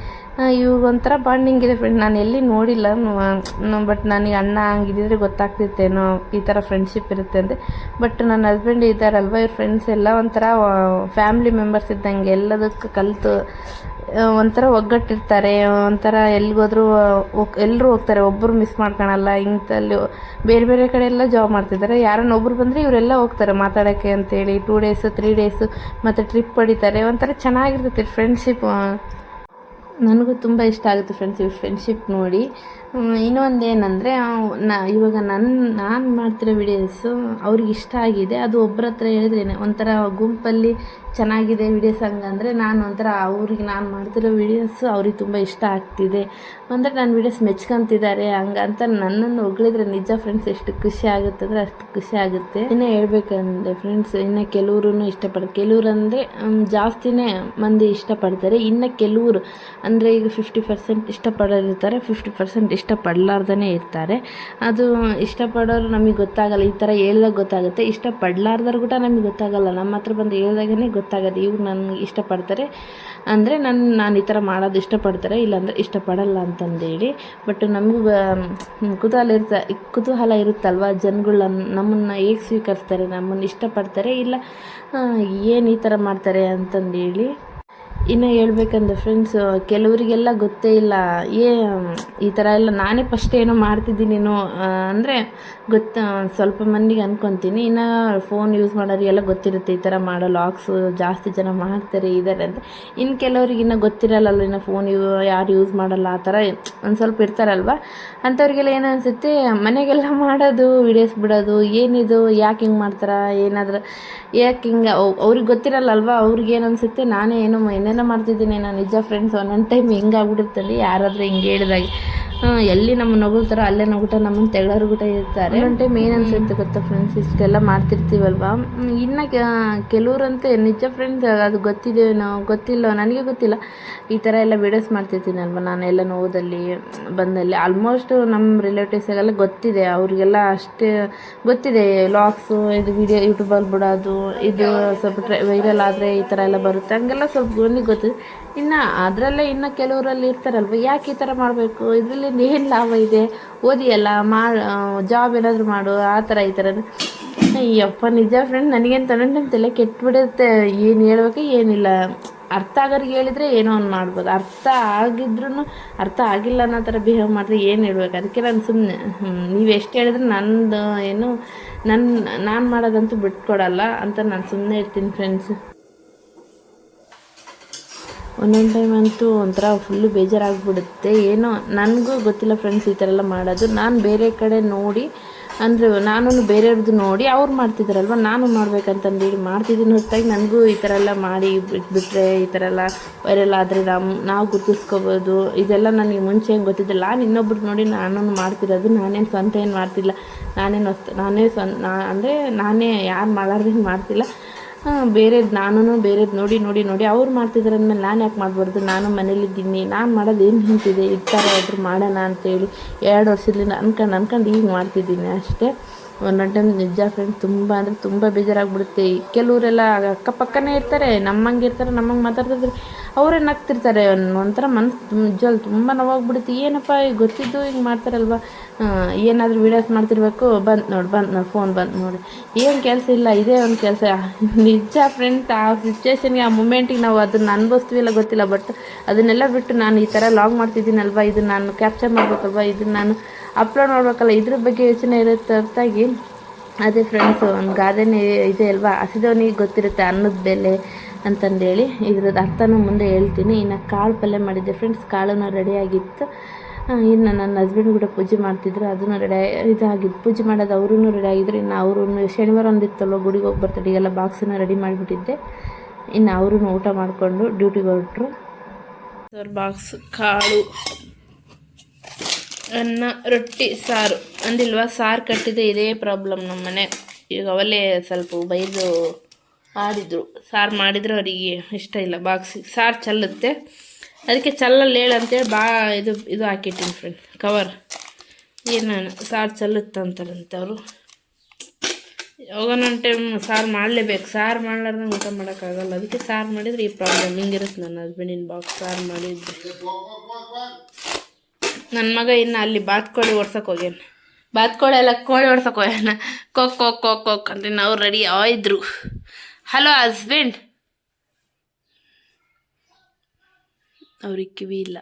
ಇವ್ರು ಒಂಥರ ಬಾಂಡಿಂಗ್ ಇದೆ ಫ್ರೆಂಡ್ ನಾನು ಎಲ್ಲಿ ನೋಡಿಲ್ಲ ಬಟ್ ನನಗೆ ಅಣ್ಣ ಹಂಗಿದ್ದಿದ್ರೆ ಗೊತ್ತಾಗ್ತಿತ್ತೇನೋ ಈ ಥರ ಫ್ರೆಂಡ್ಶಿಪ್ ಇರುತ್ತೆ ಅಂತ. ಬಟ್ ನನ್ನ ಹಸ್ಬೆಂಡ್ ಇದ್ದಾರಲ್ವ, ಇವ್ರ ಫ್ರೆಂಡ್ಸ್ ಎಲ್ಲ ಒಂಥರ ಫ್ಯಾಮ್ಲಿ ಮೆಂಬರ್ಸ್ ಇದ್ದಂಗೆ ಎಲ್ಲದಕ್ಕೂ ಕಲಿತು ಒಂಥರ ಒಗ್ಗಟ್ಟಿರ್ತಾರೆ, ಒಂಥರ ಎಲ್ಲಿಗೋದ್ರೂ ಎಲ್ಲರೂ ಹೋಗ್ತಾರೆ ಒಬ್ಬರು ಮಿಸ್ ಮಾಡ್ಕೊಳಲ್ಲ, ಇಂಥಲ್ಲಿ ಬೇರೆ ಬೇರೆ ಕಡೆ ಎಲ್ಲ ಜಾಬ್ ಮಾಡ್ತಿದ್ದಾರೆ. ಯಾರನ್ನ ಒಬ್ರು ಬಂದರೆ ಇವರೆಲ್ಲ ಹೋಗ್ತಾರೆ ಮಾತಾಡೋಕ್ಕೆ ಅಂತೇಳಿ ಟೂ ಡೇಸು ತ್ರೀ ಡೇಸು ಮತ್ತು ಟ್ರಿಪ್ ಹೊಡಿತಾರೆ ಒಂಥರ ಚೆನ್ನಾಗಿರ್ತೈತೆ ಫ್ರೆಂಡ್ಶಿಪ್ ನನಗೂ ತುಂಬ ಇಷ್ಟ ಆಗುತ್ತೆ ಫ್ರೆಂಡ್ಸ್ ಇವ್ರ ಫ್ರೆಂಡ್ಶಿಪ್ ನೋಡಿ. ಇನ್ನೊಂದು ಏನಂದರೆ ನಾ, ಇವಾಗ ನನ್ನ ನಾನು ಮಾಡ್ತಿರೋ ವಿಡಿಯೋಸು ಅವ್ರಿಗೆ ಇಷ್ಟ ಆಗಿದೆ. ಅದು ಒಬ್ಬರ ಹತ್ರ ಹೇಳಿದ್ರೇನೆ ಒಂಥರ ಗುಂಪಲ್ಲಿ ಚೆನ್ನಾಗಿದೆ ವಿಡಿಯೋಸ್ ಹಂಗಂದರೆ ನಾನು ಒಂಥರ ಅವ್ರಿಗೆ ನಾನು ಮಾಡ್ತಿರೋ ವಿಡಿಯೋಸು ಅವ್ರಿಗೆ ತುಂಬ ಇಷ್ಟ ಆಗ್ತಿದೆ. ಅಂದರೆ ನನ್ನ ವಿಡಿಯೋಸ್ ಮೆಚ್ಕೊತಿದ್ದಾರೆ ಹಂಗಂತ ನನ್ನನ್ನು ಹೊಗಳಿದ್ರೆ ನಿಜ ಫ್ರೆಂಡ್ಸ್ ಎಷ್ಟು ಖುಷಿ ಆಗುತ್ತೆ ಅಂದರೆ ಅಷ್ಟು ಖುಷಿ ಆಗುತ್ತೆ. ಇನ್ನು ಹೇಳ್ಬೇಕಂದ್ರೆ ಫ್ರೆಂಡ್ಸ್ ಇನ್ನು ಕೆಲವರು ಇಷ್ಟಪಡ್ತಾರೆ. ಕೆಲವ್ರು ಅಂದರೆ ಜಾಸ್ತಿನೇ ಮಂದಿ ಇಷ್ಟಪಡ್ತಾರೆ. ಇನ್ನು ಕೆಲವರು ಅಂದರೆ ಈಗ ಫಿಫ್ಟಿ ಪರ್ಸೆಂಟ್ ಇಷ್ಟಪಡೋರಿರ್ತಾರೆ ಫಿಫ್ಟಿ ಪರ್ಸೆಂಟ್ ಇಷ್ಟಪಡಲಾರ್ದೇ ಇರ್ತಾರೆ. ಅದು ಇಷ್ಟಪಡೋರು ನಮಗೆ ಗೊತ್ತಾಗಲ್ಲ, ಈ ಥರ ಹೇಳ್ದಾಗ ಗೊತ್ತಾಗುತ್ತೆ. ಇಷ್ಟಪಡಲಾರ್ದವ್ರು ಕೂಡ ನಮಗೆ ಗೊತ್ತಾಗಲ್ಲ. ನಮ್ಮ ಹತ್ರ ಬಂದು ಹೇಳ್ದಾಗೇ ಗೊತ್ತಾಗೋದು ಇವ್ರು ನನಗೆ ಇಷ್ಟಪಡ್ತಾರೆ. ಅಂದರೆ ನನ್ನ ನಾನು ಈ ಥರ ಮಾಡೋದು ಇಷ್ಟಪಡ್ತಾರೆ, ಇಲ್ಲಾಂದರೆ ಇಷ್ಟಪಡಲ್ಲ ಅಂತಂದೇಳಿ. ಬಟ್ ನಮಗೂ ಕುತೂಹಲ ಇರ್ತ, ಕುತೂಹಲ ಇರುತ್ತಲ್ವ? ಜನಗಳು ನಮ್ಮನ್ನು ಹೇಗೆ ಸ್ವೀಕರಿಸ್ತಾರೆ, ನಮ್ಮನ್ನು ಇಷ್ಟಪಡ್ತಾರೆ, ಇಲ್ಲ ಏನು ಈ ಥರ ಮಾಡ್ತಾರೆ ಅಂತಂದೇಳಿ. ಇನ್ನು ಹೇಳ್ಬೇಕಂದ್ರೆ ಫ್ರೆಂಡ್ಸ್ ಕೆಲವರಿಗೆಲ್ಲ ಗೊತ್ತೇ ಇಲ್ಲ, ಏ, ಈ ಥರ ಎಲ್ಲ ನಾನೇ ಫಸ್ಟ್ ಏನೋ ಮಾಡ್ತಿದ್ದೀನೇನೋ ಅಂದರೆ ಗೊತ್ತ, ಸ್ವಲ್ಪ ಮಂದಿಗೆ ಅಂದ್ಕೊತೀನಿ ಇನ್ನು ಫೋನ್ ಯೂಸ್ ಮಾಡೋರಿಗೆಲ್ಲ ಗೊತ್ತಿರುತ್ತೆ, ಈ ಥರ ಮಾಡೋ ಲಾಕ್ಸು ಜಾಸ್ತಿ ಜನ ಮಾಡ್ತಾರೆ ಇದ್ದಾರೆ ಅಂತ. ಇನ್ನು ಕೆಲವ್ರಿಗೆ ಇನ್ನೂ ಗೊತ್ತಿರಲ್ಲ ಇನ್ನು ಫೋನ್ ಯೂ, ಯಾರು ಯೂಸ್ ಮಾಡಲ್ಲ, ಆ ಥರ ಒಂದು ಸ್ವಲ್ಪ ಇರ್ತಾರಲ್ವ? ಅಂಥವ್ರಿಗೆಲ್ಲ ಏನು ಅನಿಸುತ್ತೆ, ಮನೆಗೆಲ್ಲ ಮಾಡೋದು ವಿಡಿಯೋಸ್ ಬಿಡೋದು, ಏನಿದು, ಯಾಕೆ ಹಿಂಗೆ ಮಾಡ್ತಾರೆ, ಏನಾದರೂ, ಯಾಕೆ ಹಿಂಗೆ ಅವ್ರಿಗೆ ಗೊತ್ತಿರಲ್ಲ ಅಲ್ವಾ ಅವ್ರಿಗೆ ಏನು ಅನಿಸುತ್ತೆ, ನಾನೇ ಏನೋ ಏನೇನೋ ಮಾಡ್ತಿದ್ದೀನಿ ನಾನು ನಿಜ ಫ್ರೆಂಡ್ಸ್ ಒಂದೊಂದು ಟೈಮ್ ಹಿಂಗೆ ಆಗ್ಬಿಟ್ಟಿರ್ತಲ್ಲಿ ಯಾರಾದರೂ ಹಿಂಗೆ ಹೇಳಿದಾಗ. ಎಲ್ಲಿ ನಮ್ಮ ನಗುಳ್ತಾರೋ ಅಲ್ಲೇ ನಗುಟ ನಮ್ಮನ್ನು ತೆಗಳರು ಗುಟ ಇರ್ತಾರೆ. ಟೈಮ್ ಏನು ಅನ್ಸುತ್ತೆ ಗೊತ್ತಾ ಫ್ರೆಂಡ್ಸ್ ಇಷ್ಟೆಲ್ಲ ಮಾಡ್ತಿರ್ತೀವಲ್ವಾ? ಇನ್ನು ಕೆಲವರಂತೆ ನಿಜ ಫ್ರೆಂಡ್ಸ್ ಅದು ಗೊತ್ತಿದೆಯೋ ಗೊತ್ತಿಲ್ಲ, ನನಗೆ ಗೊತ್ತಿಲ್ಲ. ಈ ಥರ ಎಲ್ಲ ವೀಡಿಯೋಸ್ ಮಾಡ್ತಿರ್ತೀನಲ್ವ ಎಲ್ಲ ನೋದಲ್ಲಿ ಬಂದಲ್ಲಿ. ಆಲ್ಮೋಸ್ಟ್ ನಮ್ಮ ರಿಲೇಟಿವ್ಸಿಗೆಲ್ಲ ಗೊತ್ತಿದೆ, ಅವರಿಗೆಲ್ಲ ಅಷ್ಟೇ ಗೊತ್ತಿದೆ ಲಾಗ್ಸು ಇದು ವಿಡಿಯೋ ಯೂಟ್ಯೂಬಲ್ಲಿ ಬಿಡೋದು, ಇದು ಸ್ವಲ್ಪ ವೈರಲ್ ಆದರೆ ಈ ಥರ ಎಲ್ಲ ಬರುತ್ತೆ. ಹಂಗೆಲ್ಲ ಸ್ವಲ್ಪ ಗೊತ್ತಿದೆ. ಇನ್ನು ಅದರಲ್ಲೇ ಇನ್ನು ಕೆಲವರಲ್ಲಿ ಇರ್ತಾರಲ್ವ, ಯಾಕೆ ಈ ಥರ ಮಾಡಬೇಕು? ಇದರಲ್ಲಿ ಏನು ಲಾಭ ಇದೆ ಓದಿಯಲ್ಲ ಮಾ ಜಾಬ್ ಏನಾದರೂ ಮಾಡು, ಆ ಥರ ಈ ಥರ ಅಯ್ಯಪ್ಪ, ನಿಜ ಫ್ರೆಂಡ್ ನನಗೇನು ತಲೆ ಕೆಟ್ಟುಬಿಡುತ್ತೆ ಏನು ಹೇಳ್ಬೇಕು, ಏನಿಲ್ಲ. ಅರ್ಥ ಆಗೋರಿಗೆ ಹೇಳಿದರೆ ಏನೋ ಒಂದು ಮಾಡ್ಬೋದು. ಅರ್ಥ ಆಗಿದ್ರೂ ಅರ್ಥ ಆಗಿಲ್ಲ ಅನ್ನೋ ಥರ ಬಿಹೇವ್ ಮಾಡಿದ್ರೆ ಏನು ಹೇಳ್ಬೇಕು? ಅದಕ್ಕೆ ನಾನು ಸುಮ್ಮನೆ ನೀವು ಎಷ್ಟು ಹೇಳಿದ್ರೆ ನಂದು ಏನು ನನ್ನ ನಾನು ಮಾಡೋದಂತೂ ಬಿಟ್ಕೊಡಲ್ಲ ಅಂತ ನಾನು ಸುಮ್ಮನೆ ಇರ್ತೀನಿ ಫ್ರೆಂಡ್ಸ್ ಒಂದೊಂದು ಟೈಮ್ ಅಂತೂ ಒಂಥರ ಫುಲ್ಲು ಬೇಜಾರಾಗ್ಬಿಡುತ್ತೆ. ಏನೋ ನನಗೂ ಗೊತ್ತಿಲ್ಲ ಫ್ರೆಂಡ್ಸ್ ಈ ಥರ ಎಲ್ಲ ಮಾಡೋದು. ನಾನು ಬೇರೆ ಕಡೆ ನೋಡಿ, ಅಂದರೆ ನಾನು ಬೇರೆಯವ್ರದ್ದು ನೋಡಿ ಅವ್ರು ಮಾಡ್ತಿದ್ದಾರಲ್ವ ನಾನು ಮಾಡ್ಬೇಕಂತಂದೇಳಿ ಮಾಡ್ತಿದ್ದೀನಿ ಹೊರತಾಗಿ ನನಗೂ ಈ ಥರ ಎಲ್ಲ ಮಾಡಿ ಬಿಟ್ಬಿಟ್ರೆ ಈ ಥರ ಎಲ್ಲ ವೈರಲ್ ಆದರೆ ನಮ್ಮ ನಾವು ಗುರ್ತಿಸ್ಕೋಬೋದು. ಇದೆಲ್ಲ ನನಗೆ ಮುಂಚೆ ಏನು ಗೊತ್ತಿದ್ದಿಲ್ಲ. ನಾನು ಇನ್ನೊಬ್ರು ನೋಡಿ ನಾನು ಮಾಡ್ತಿರೋದು. ನಾನೇನು ಸ್ವಂತ ಏನು ಮಾಡ್ತಿಲ್ಲ. ನಾನೇನು ಹೊಸ್ತು, ನಾನೇ ಸ್ವಂತ, ನಾ, ಅಂದರೆ ನಾನೇ ಯಾರು ಮಾಡಾರ್ದೇನು ಮಾಡ್ತಿಲ್ಲ. ಬೇರೆದು ನಾನು ಬೇರೆದು ನೋಡಿ ನೋಡಿ ನೋಡಿ. ಅವ್ರು ಮಾಡ್ತಿದ್ದಾರೆ ಅಂದಮೇಲೆ ನಾನು ಯಾಕೆ ಮಾಡಬಾರ್ದು? ನಾನು ಮನೇಲಿದ್ದೀನಿ. ನಾನು ಮಾಡೋದು ಏನು ಹಿಂತಿದೆ ಇರ್ತಾರೆ ಆದರೂ ಮಾಡೋಣ ಅಂತೇಳಿ. ಎರಡು ವರ್ಷದಿಂದ ಅನ್ಕೊಂಡು ಅನ್ಕೊಂಡು ಈಗ ಮಾಡ್ತಿದ್ದೀನಿ ಅಷ್ಟೇ. ಒಂದೊಂದು ಟೈಮ್ ನಿಜ ಫ್ರೆಂಡ್ ತುಂಬ ಅಂದರೆ ತುಂಬ ಬೇಜಾರಾಗ್ಬಿಡುತ್ತೆ. ಕೆಲವರೆಲ್ಲ ಅಕ್ಕಪಕ್ಕನೇ ಇರ್ತಾರೆ, ನಮ್ಮಂಗೆ ಇರ್ತಾರೆ, ನಮ್ಮಂಗೆ ಮಾತಾಡ್ತಿರ್ತಾರೆ ಅವರೇ ನಗ್ತಿರ್ತಾರೆ ಒಂಥರ ಮನ್ಸು ನಿಜವಾಗಿ ತುಂಬ ನೋವಾಗ್ಬಿಡುತ್ತೆ. ಏನಪ್ಪ ಈಗ ಗೊತ್ತಿದ್ದು ಹಿಂಗೆ ಮಾಡ್ತಾರಲ್ವ? ಏನಾದರೂ ವೀಡಿಯೋಸ್ ಮಾಡ್ತಿರ್ಬೇಕು. ಬಂತು ನೋಡಿ ಬಂತು ನೋಡಿ ಫೋನ್ ಬಂತು ನೋಡಿ. ಏನು ಕೆಲಸ ಇಲ್ಲ, ಇದೇ ಒಂದು ಕೆಲಸ. <laughs> ನಿಜ ಫ್ರೆಂಡ್ ಆ ಸಿಚುವೇಶನ್ಗೆ ಆ ಮೂಮೆಂಟಿಗೆ ನಾವು ಅದನ್ನು ಅನುಭವಿಸ್ತೀವಿಲ್ಲ ಗೊತ್ತಿಲ್ಲ ಬಟ್ ಅದನ್ನೆಲ್ಲ ಬಿಟ್ಟು ನಾನು ಈ ಥರ ಲಾಗ್ ಮಾಡ್ತಿದ್ದೀನಲ್ವ? ಇದನ್ನು ನಾನು ಕ್ಯಾಪ್ಚರ್ ಮಾಡ್ಬೇಕಲ್ವ? ಇದನ್ನು ನಾನು ಅಪ್ಲೋಡ್ ಮಾಡ್ಬೇಕಲ್ಲ? ಇದ್ರ ಬಗ್ಗೆ ಯೋಚನೆ ಇರುತ್ತೆ ಹೊರತಾಗಿ ಅದೇ ಫ್ರೆಂಡ್ಸ್ ಒಂದು ಗಾದೆನೇ ಇದೆ ಅಲ್ವಾ? ಹಸಿದವನಿಗೆ ಗೊತ್ತಿರುತ್ತೆ ಅನ್ನದ ಬೆಲೆ ಅಂತಂದೇಳಿ ಇದ್ರದ್ದು ಅರ್ಥನೂ ಮುಂದೆ ಹೇಳ್ತೀನಿ. ಇನ್ನು ಕಾಳು ಪಲ್ಯ ಮಾಡಿದ್ದೆ. ಫ್ರೆಂಡ್ಸ್ ಕಾಳನ್ನು ರೆಡಿಯಾಗಿತ್ತು ಇನ್ನು ನನ್ನ ಹಸ್ಬೆಂಡ್ ಕೂಡ ಪೂಜೆ ಮಾಡ್ತಿದ್ರು. ಅದನ್ನು ರೆಡಿ ಇದಾಗಿತ್ತು. ಪೂಜೆ ಮಾಡೋದು ಅವ್ರೂ ರೆಡಿ ಆಗಿದ್ರು. ಇನ್ನು ಅವರು ಶನಿವಾರ ಒಂದಿತ್ತಲ್ವ ಗುಡಿಗೆ ಹೋಗಿ ಬರ್ತಾರೆ ಈಗೆಲ್ಲ ಬಾಕ್ಸನ್ನು ರೆಡಿ ಮಾಡಿಬಿಟ್ಟಿದ್ದೆ. ಇನ್ನು ಅವರು ಊಟ ಮಾಡಿಕೊಂಡು ಡ್ಯೂಟಿಗೆ ಹೊರಟರು. ಸರ್ ಬಾಕ್ಸ್ ಕಾಳು. ಅನ್ನ, ರೊಟ್ಟಿ, ಸಾರು. ಅಂದಿಲ್ವಾ? ಸಾರು ಕಟ್ಟಿದೆ, ಇದೇ ಪ್ರಾಬ್ಲಮ್ ನಮ್ಮ ಮನೆ. ಈಗ ಅವಲೇ ಸ್ವಲ್ಪ ಬೈದು ಆಡಿದ್ರು. ಸಾರು ಮಾಡಿದ್ರೆ ಅವರಿಗೆ ಇಷ್ಟ ಇಲ್ಲ, ಬಾಕ್ಸಿಗೆ. ಸಾರು ಚಲ್ಲುತ್ತೆ. ಅದಕ್ಕೆ ಚಲ್ಲಲ್ಲಿ ಹೇಳಂತೇಳಿ ಬಾ, ಇದು ಇದು ಹಾಕಿಟ್ಟಿನಿ ಫ್ರೆಂಡ್ ಕವರ್ ಏನು ಸಾರು ಚಲ್ಲುತ್ತಂತಾರಂತೆ ಅವರು. ಯಾವಾಗನೊಂದು ಟೈಮ್ ಸಾರು ಮಾಡಲೇಬೇಕು. ಸಾರು ಮಾಡ್ಲಾರ್ದಂಗೆ ಊಟ ಮಾಡೋಕ್ಕಾಗಲ್ಲ. ಅದಕ್ಕೆ ಸಾರು ಮಾಡಿದರೆ ಈ ಪ್ರಾಬ್ಲಮ್ ಹಿಂಗಿರುತ್ತೆ ನನ್ನ ಹಸ್ಬೆಂಡಿನ ಬಾಕ್ಸ್ ಸಾರು ಮಾಡಿದ್ರೆ. ನನ್ನ ಮಗ ಇನ್ನು ಅಲ್ಲಿ ಬಾತ್ಕೋಳಿ ಓಡ್ಸಕ್ಕೆ ಹೋಗ್ಯಾನ. ಬಾತ್ಕೋಳಿ ಎಲ್ಲ ಕೋಳಿ ಓಡ್ಸಕ್ಕೆ ಹೋಗ್ಯಾನ. ಕೊಕ್ ಕೊಕ್ ಕೊಕ್ ಕೊಕ್ ಅಂತ ನಾವು ರೆಡಿ ಆಯಿದ್ರು. Hello husband. ಅವ್ರಿಗೆ ಕಿವಿ ಇಲ್ಲ.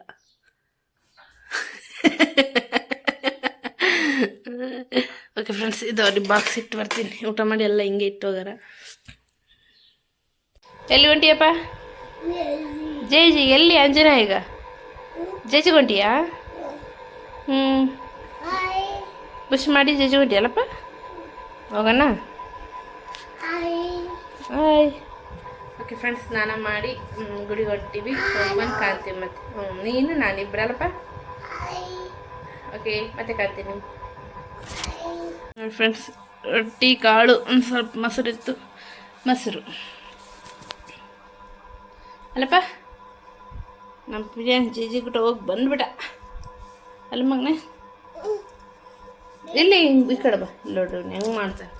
ಓಕೆ ಫ್ರೆಂಡ್ಸ್, ಇದು ಅವ್ರಿಗೆ ಬಾಕ್ಸ್ ಇಟ್ಟು ಬರ್ತೀನಿ. ಊಟ ಮಾಡಿ ಎಲ್ಲ ಹಿಂಗೆ ಇಟ್ಟು ಹೋಗಾರ. ಎಲ್ಲಿ ಹೊಂಟಿಯಪ್ಪ? ಜೈ ಜಿ ಎಲ್ಲಿ ಅಂಜನಾ ಈಗ? ಜೇಜಿ ಹೊಂಟಿಯಾ? ಹ್ಞೂ ಬುಷ್ ಮಾಡಿ ಜೇಜಿ ಹೊಂಟಿಯಲ್ಲಪ್ಪ ಹೋಗೋಣ? ಹಾಯ್ ಓಕೆ ಫ್ರೆಂಡ್ಸ್ ಸ್ನಾನ ಮಾಡಿ ಗುಡಿ ಹೊಟ್ಟಿವಿ ಬಂದು ಕಾಣ್ತೀವಿ ಮತ್ತೆ. ಹ್ಞೂ ನೀನು, ನಾನು ಇಬ್ಬರಲ್ಲಪ್ಪ ಓಕೆ ಮತ್ತೆ ಕಾಣ್ತೀನಿ. ಫ್ರೆಂಡ್ಸ್ ರೊಟ್ಟಿ ಕಾಳು, ಒಂದು ಸ್ವಲ್ಪ ಮೊಸರು ಇತ್ತು. ಮೊಸರು. ಅಲ್ಲಪ್ಪ? ನಮ್ಮ ಪೂಜೆ ಜಿಜಿ ಬಿಟ್ಟು ಹೋಗಿ ಬಂದ್ಬಿಟ್ಟ. ಅಲ್ಲ ಮಗನೇ? ಎಲ್ಲಿ ಹಿಂಗೆ ಈ ಕಡೆ ಬಾ. ಇಲ್ಲಿ ನೋಡ್ರಿ ಹೆಂಗೆ ಮಾಡ್ತಾನೆ?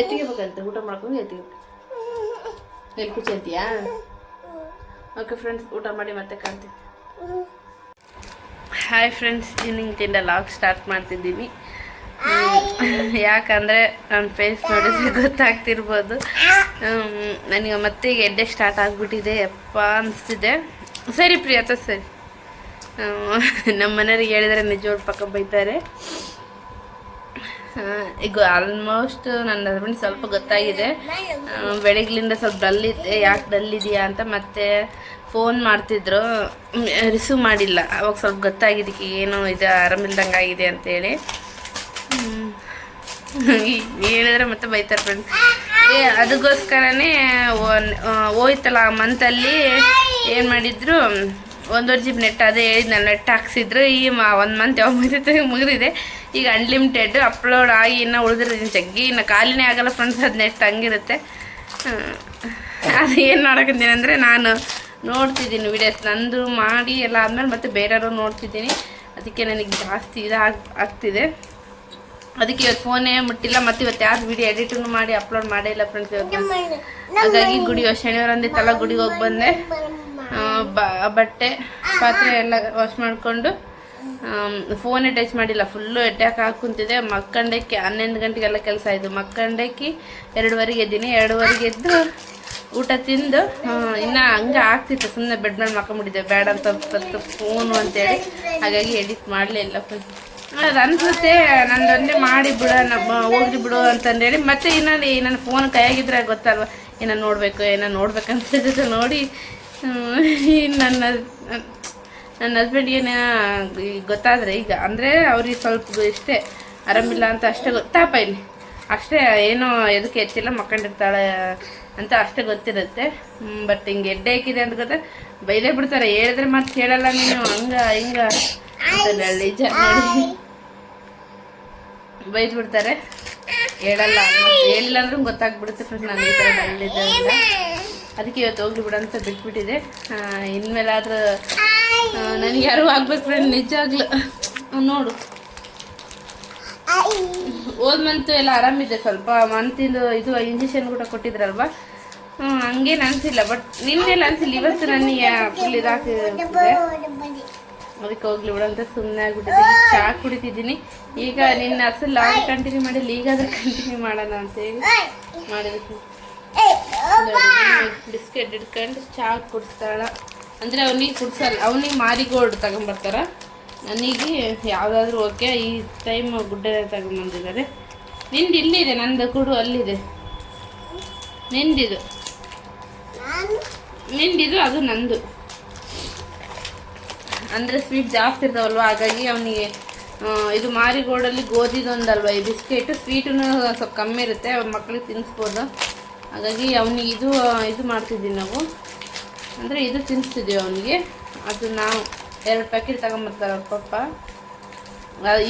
ಎತ್ತಿಗೆಬೇಕಂತೆ ಊಟ ಮಾಡ್ಕೊಂಡು ಎತ್ತಿಗೆ ಎಲ್ಲಿ ಕುಚ್ಚಂತೀಯಾ ಓಕೆ ಫ್ರೆಂಡ್ಸ್ ಊಟ ಮಾಡಿ ಮತ್ತೆ ಕಾಣ್ತೀವಿ ಹಾಯ್ ಫ್ರೆಂಡ್ಸ್ ಈವ್ನಿಂಗ್ ತಿಂಡ ಲಾಗ್ ಸ್ಟಾರ್ಟ್ ಮಾಡ್ತಿದ್ದೀನಿ. ಯಾಕಂದರೆ ನನ್ನ ಫೇಸ್ ನೋಡಿದ್ರೆ ಗೊತ್ತಾಗ್ತಿರ್ಬೋದು. ನನಗೆ ಮತ್ತೆ ಎಡ್ಡೆ ಸ್ಟಾರ್ಟ್ ಆಗಿಬಿಟ್ಟಿದೆ. ಅಪ್ಪ ಅನಿಸ್ತಿದೆ. ಸರಿ ಪ್ರಿಯತ ಸರಿ ನಮ್ಮ ಮನೆಯವ್ರಿಗೆ ಹೇಳಿದರೆ ನಿಜವಾದ ಪಕ್ಕ ಬೈತಾರೆ. ಈಗ ಆಲ್ಮೋಸ್ಟ್ ನನ್ನ ಹಸ್ಬೆಂಡ್ ಸ್ವಲ್ಪ ಗೊತ್ತಾಗಿದೆ. ಬೆಳಗ್ಲಿಂದ ಸ್ವಲ್ಪ ಡಲ್ ಇದ್ದೆ. ಯಾಕೆ ಡಲ್ ಇದೆಯಾ ಅಂತ ಮತ್ತೆ ಫೋನ್ ಮಾಡ್ತಿದ್ರು. ರಿಸೀವ್ ಮಾಡಿಲ್ಲ. ಅವಾಗ ಸ್ವಲ್ಪ ಗೊತ್ತಾಗಿದ್ದಕ್ಕೆ ಏನು ಇದು ಆರಾಮಿಲ್ದಂಗೆ ಆಗಿದೆ ಅಂತೇಳಿ. <laughs> ಹೇಳಿದ್ರೆ ಮತ್ತೆ ಬೈತಾರೆ ಫ್ರೆಂಡ್ ಏ ಅದಕ್ಕೋಸ್ಕರನೇ ಹೋಯ್ತಲ್ಲ ಆ ಮಂತಲ್ಲಿ ಏನು ಮಾಡಿದ್ರು? ಒಂದೂವರೆ ಜಿ ಬಿ ನೆಟ್ ಅದೇ ಹೇಳಿದ್ನಲ್ಲ ನೆಟ್ ಹಾಕ್ಸಿದ್ರು ಈ ಒಂದು ಮಂತ್ ಯಾವ ಮುಗಿದಿದೆ ಮುಗಿದಿದೆ. ಈಗ ಅನ್ಲಿಮಿಟೆಡ್ ಅಪ್ಲೋಡ್ ಆಗಿ ಇನ್ನೂ ಉಳಿದಿರೋದು ಜಗ್ಗಿ ಇನ್ನು ಖಾಲಿನೇ ಆಗಲ್ಲ ಫ್ರೆಂಡ್ಸ್ ಅದು ನೆಟ್ ಹಂಗಿರುತ್ತೆ. ಅದು ಏನು ಮಾಡೋಕಿದ್ದೀನಿ ಅಂದರೆ ನಾನು ನೋಡ್ತಿದ್ದೀನಿ ವಿಡಿಯೋಸ್ ನಂದು ಮಾಡಿ ಎಲ್ಲ ಆದಮೇಲೆ ಮತ್ತೆ ಬೇರೆಯವರು ನೋಡ್ತಿದ್ದೀನಿ. ಅದಕ್ಕೆ ನನಗೆ ಜಾಸ್ತಿ ಇದಾಗ ಆಗ್ತಿದೆ. ಅದಕ್ಕೆ ಇವತ್ತು ಫೋನೇ ಮುಟ್ಟಿಲ್ಲ ಮತ್ತು ಇವತ್ತು ಯಾರು ವಿಡಿಯೋ ಎಡಿಟನ್ನು ಮಾಡಿ ಅಪ್ಲೋಡ್ ಮಾಡೇ ಇಲ್ಲ ಫ್ರೆಂಡ್ಸ್ ಇವತ್ತು ಹಾಗಾಗಿ ಗುಡಿ ಶನಿವಾರ ಅಂದಿತ್ತಲ್ಲ ಗುಡಿಗೆ ಹೋಗಿ ಬಂದೆ. ಬಟ್ಟೆ, ಪಾತ್ರೆ ಎಲ್ಲ ವಾಶ್ ಮಾಡಿಕೊಂಡು ಫೋನ್ ಅಟ್ಯಾಚ್ ಮಾಡಿಲ್ಲ ಫುಲ್ಲು ಎಟ್ಯಾಕ್ ಹಾಕಿ ಮಕ್ಕಂಡಕ್ಕೆ ಹನ್ನೊಂದು ಗಂಟೆಗೆಲ್ಲ ಕೆಲಸ ಆಯಿತು. ಮಕ್ಕಂಡಕ್ಕಿ ಎರಡುವರೆಗೆ ಎದ್ದೀನಿ. ಎರಡುವರೆಗೆ ಎದ್ದು ಊಟ ತಿಂದು ಇನ್ನು ಹಂಗೆ ಆಗ್ತಿತ್ತು. ಸುಮ್ಮನೆ ಬೆಡ್ ಮೇಲೆ ಮಕ್ಕೊಂಬಿಟ್ಟಿದ್ದೆ ಬೇಡ ಅಂತ ಫೋನು ಅಂತೇಳಿ. ಹಾಗಾಗಿ ಎಡಿಟ್ ಮಾಡಲಿಲ್ಲ ಅದು ಅನ್ಸುತ್ತೆ ನಂದೊಂದೇ ಮಾಡಿ ಬಿಡೋಣ ಹೋಗ್ಲಿ ಬಿಡು ಅಂತಂದೇಳಿ. ಮತ್ತೆ ಇನ್ನೊಂದು ನನ್ನ ಫೋನ್ ಕೈಯಾಗಿದ್ರೆ ಗೊತ್ತಲ್ವ? ಏನೋ ನೋಡಬೇಕು ಏನೋ ನೋಡ್ಬೇಕಂತ ನೋಡಿ. ನನ್ನ ನನ್ನ ಹಸ್ಬೆಂಡ್ಗೆ ಗೊತ್ತಾದರೆ ಈಗ, ಅಂದರೆ ಅವ್ರಿಗೆ ಸ್ವಲ್ಪ ಇಷ್ಟೇ, ಆರಾಮಿಲ್ಲ ಅಂತ ಅಷ್ಟೇ ಗೊತ್ತಾಪ ಇಲ್ಲಿ. ಅಷ್ಟೇ ಏನೋ ಎದಕ್ಕೆ ಎತ್ತಿಲ್ಲ, ಮಕ್ಕಂಡಿರ್ತಾಳೆ ಅಂತ ಅಷ್ಟೇ ಗೊತ್ತಿರುತ್ತೆ. ಬಟ್ ಹಿಂಗೆ ಎಡ್ಡೆ ಹಾಕಿದೆ ಅಂತ ಗೊತ್ತಾ ಬೈಲೇ ಬಿಡ್ತಾರೆ, ಹೇಳಿದ್ರೆ ಮತ್ತೆ ಕೇಳಲ್ಲ ನೀನು, ಹಂಗ, ಹಿಂಗ ನಿಜ ನೋಡಿ ಬೈದು ಬಿಡ್ತಾರೆ. ಹೇಳಲ್ಲ ಹೇಳಿಲ್ಲ ಅಂದ್ರೂ ಗೊತ್ತಾಗ್ಬಿಡುತ್ತೆ ಫ್ರೆಂಡ್ ನಾನು ಈ ಥರ ಅದಕ್ಕೆ ಇವತ್ತು ಹೋಗ್ಲಿ ಬಿಡ ಅಂತ ಬಿಟ್ಬಿಟ್ಟಿದೆ. ಇನ್ಮೇಲೆ ಇನ್ಮೇಲಾದ್ರೂ ನನಗೆ ಯಾರು ಆಗ್ಬೇಕು ಫ್ರೆಂಡ್ ನೋಡು. ಹೋದ ಮಂತ್ ಎಲ್ಲ ಆರಾಮಿದೆ ಸ್ವಲ್ಪ. ಮಂತಿಂದು ಇದು ಇಂಜೆಕ್ಷನ್ ಕೂಡ ಕೊಟ್ಟಿದ್ರಲ್ವಾ? ಹ್ಞೂ ಹಂಗೇನು ಅನ್ಸಿಲ್ಲ ಬಟ್ ನಿನ್ನೆಲ್ಲ ಅನ್ಸಿಲ್ಲ. ಇವತ್ತು ನನಗೆ ಫುಲ್ ಇದಾಗ್ತಿದೆ. ಅದಕ್ಕೆ ಹೋಗ್ಲಿ ಬಿಡ ಅಂತ ಸುಮ್ಮನೆ ಆಗ್ಬಿಟ್ಟಿದೆ ಚಹಾ ಕುಡಿತಿದ್ದೀನಿ. ಈಗ ನಿನ್ನ ಅಸಲು ಲಾಗ್ ಕಂಟಿನ್ಯೂ ಮಾಡಿಲ್ಲ ಈಗಾದ್ರೂ ಕಂಟಿನ್ಯೂ ಮಾಡೋಣ ಅಂತೇಳಿ ಮಾಡಿದಕ್ಕೆ ಬಿಸ್ಕೆಟ್ ಇಟ್ಕೊಂಡು ಚಹಾ ಕುಡಿಸ್ತಾಳ. ಅಂದರೆ ಅವನಿಗೆ ಕುಡ್ಸಲ್ಲ ಅವನಿಗೆ ಮಾರಿಗೋಲ್ಡ್ ತಗೊಂಬರ್ತಾರ. ನನಗೆ ಯಾವುದಾದ್ರೂ ಓಕೆ ಈ ಟೈಮ್ ಗುಡ್ಡೆ ತಗೊಂಬಂದಿದ್ದಾರೆ. ನಿಂದು ಇಲ್ಲಿದೆ ನಂದು ಕುಡು ಅಲ್ಲಿದೆ. ನಿಂದಿದು. ನಿಂದಿದು ಅದು ನಂದು. ಅಂದರೆ ಸ್ವೀಟ್ ಜಾಸ್ತಿ ಇರ್ತಾವಲ್ವ ಹಾಗಾಗಿ ಅವನಿಗೆ ಇದು ಮಾರಿಗೋಲ್ಡಲ್ಲಿ ಗೋಧಿದೊಂದಲ್ವ ಈ ಬಿಸ್ಕೆಟ್ ಸ್ವೀಟೂ ಸ್ವಲ್ಪ ಕಮ್ಮಿ ಇರುತ್ತೆ ಮಕ್ಳಿಗೆ ತಿನ್ನಿಸ್ಬೋದು ಹಾಗಾಗಿ ಅವನಿಗೆ ಇದು ಇದು ಮಾಡ್ತಿದ್ದೀವಿ ನಾವು. ಅಂದರೆ ಇದು ತಿನ್ನಿಸ್ತಿದ್ದೀವಿ ಅವನಿಗೆ. ಅದು ನಾವು ಎರಡು ಪ್ಯಾಕೆಟ್ ತಗೊಂಬರ್ತಾರೆ ಅವ್ರ ಪಪ್ಪ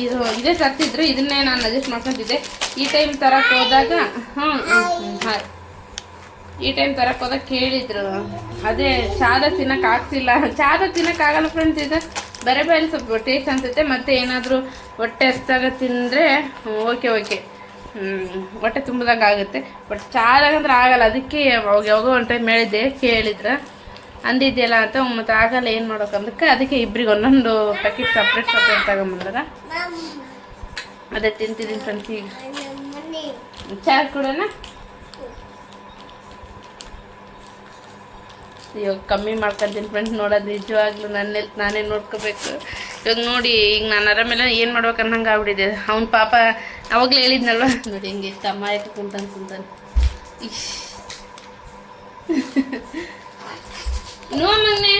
ಇದು, ಇದೇ ತರ್ತಿದ್ರು ಇದನ್ನೇ ನಾನು ಅಡ್ಜಸ್ಟ್ ಮಾಡ್ಕೊತಿದ್ದೆ ಈ ಟೈಮ್ ತರಕ್ಕೆ ಹೋದಾಗ ಹ್ಞೂ ಹಾಯ್ ಈ ಟೈಮ್ ತರಕ್ಕೆ ಹೋದಾಗ ಕೇಳಿದ್ರು. ಅದೇ, ಚಾದ ತಿನ್ನಕ್ಕೆ ಆಗ್ತಿಲ್ಲ. ಚಾದ ತಿನ್ನಕ್ಕೆ ಆಗಲ್ಲ ಫ್ರೆಂಡ್ಸ್ ಇದು ಬೇರೆ ಬೇರೆ ಸ್ವಲ್ಪ ಟೇಸ್ಟ್ ಅನ್ಸುತ್ತೆ. ಮತ್ತೆ ಏನಾದರೂ ಹೊಟ್ಟೆ ಹಸ್ದಾಗ ತಿಂದರೆ ಓಕೆ ಓಕೆ ಹೊಟ್ಟೆ ತುಂಬಿದಂಗೆ ಆಗುತ್ತೆ. ಬಟ್ ಚಾದಾಗ ಅಂದ್ರೆ ಆಗಲ್ಲ. ಅದಕ್ಕೆ ಅವಾಗ ಯಾವಾಗೋ ಒಂದು ಟೈಮ್ ಹೇಳಿದ್ದೆ, ಕೇಳಿದ್ರೆ. ಅಂದಿದ್ಯಲ್ಲ ಅಂತ ಮತ್ತೆ ಆಗಲ್ಲ, ಏನು ಮಾಡೋಕಂದಕ್ಕೆ ಅದಕ್ಕೆ ಇಬ್ರಿಗೆ ಒಂದೊಂದು ಪ್ಯಾಕೆಟ್ ಸಪ್ರೇಟ್ ಸಪ್ರೇಟ್ ತಗೊಂಬಂದ್ರ ಅದೇ ತಿಂತಿದ್ದೀನಿ ಫ್ರೆಂಡ್ಸ್ ಈಗ. ಕೂಡನಾ ಕೊಡೋಣ? ಇವಾಗ ಕಮ್ಮಿ ಮಾಡ್ಕೊಂತೀನಿ ಫ್ರೆಂಡ್ಸ್ ನೋಡೋದು ನಿಜವಾಗ್ಲೂ ನನ್ನ, ನಾನೇ ನೋಡ್ಕೋಬೇಕು. ಇವಾಗ ನೋಡಿ ಈಗ ನಾನು ಆರಾಮೆಲ್ಲ ಏನು ಮಾಡ್ಬೇಕು ಅನ್ನಂಗೆ ಆಗ್ಬಿಟ್ಟಿದೆ. ಅವ್ನ ಪಾಪ ಅವಾಗಲೇ ಹೇಳಿದ್ನಲ್ವ? ನೋಡಿ ಹಿಂಗೆ ತಮ್ಮ ಆಯ್ತು ಕುಂತಾನೆ ಕುಂತಾನೆ. ಇಶ್. ನೋ ಮೊನ್ನೆ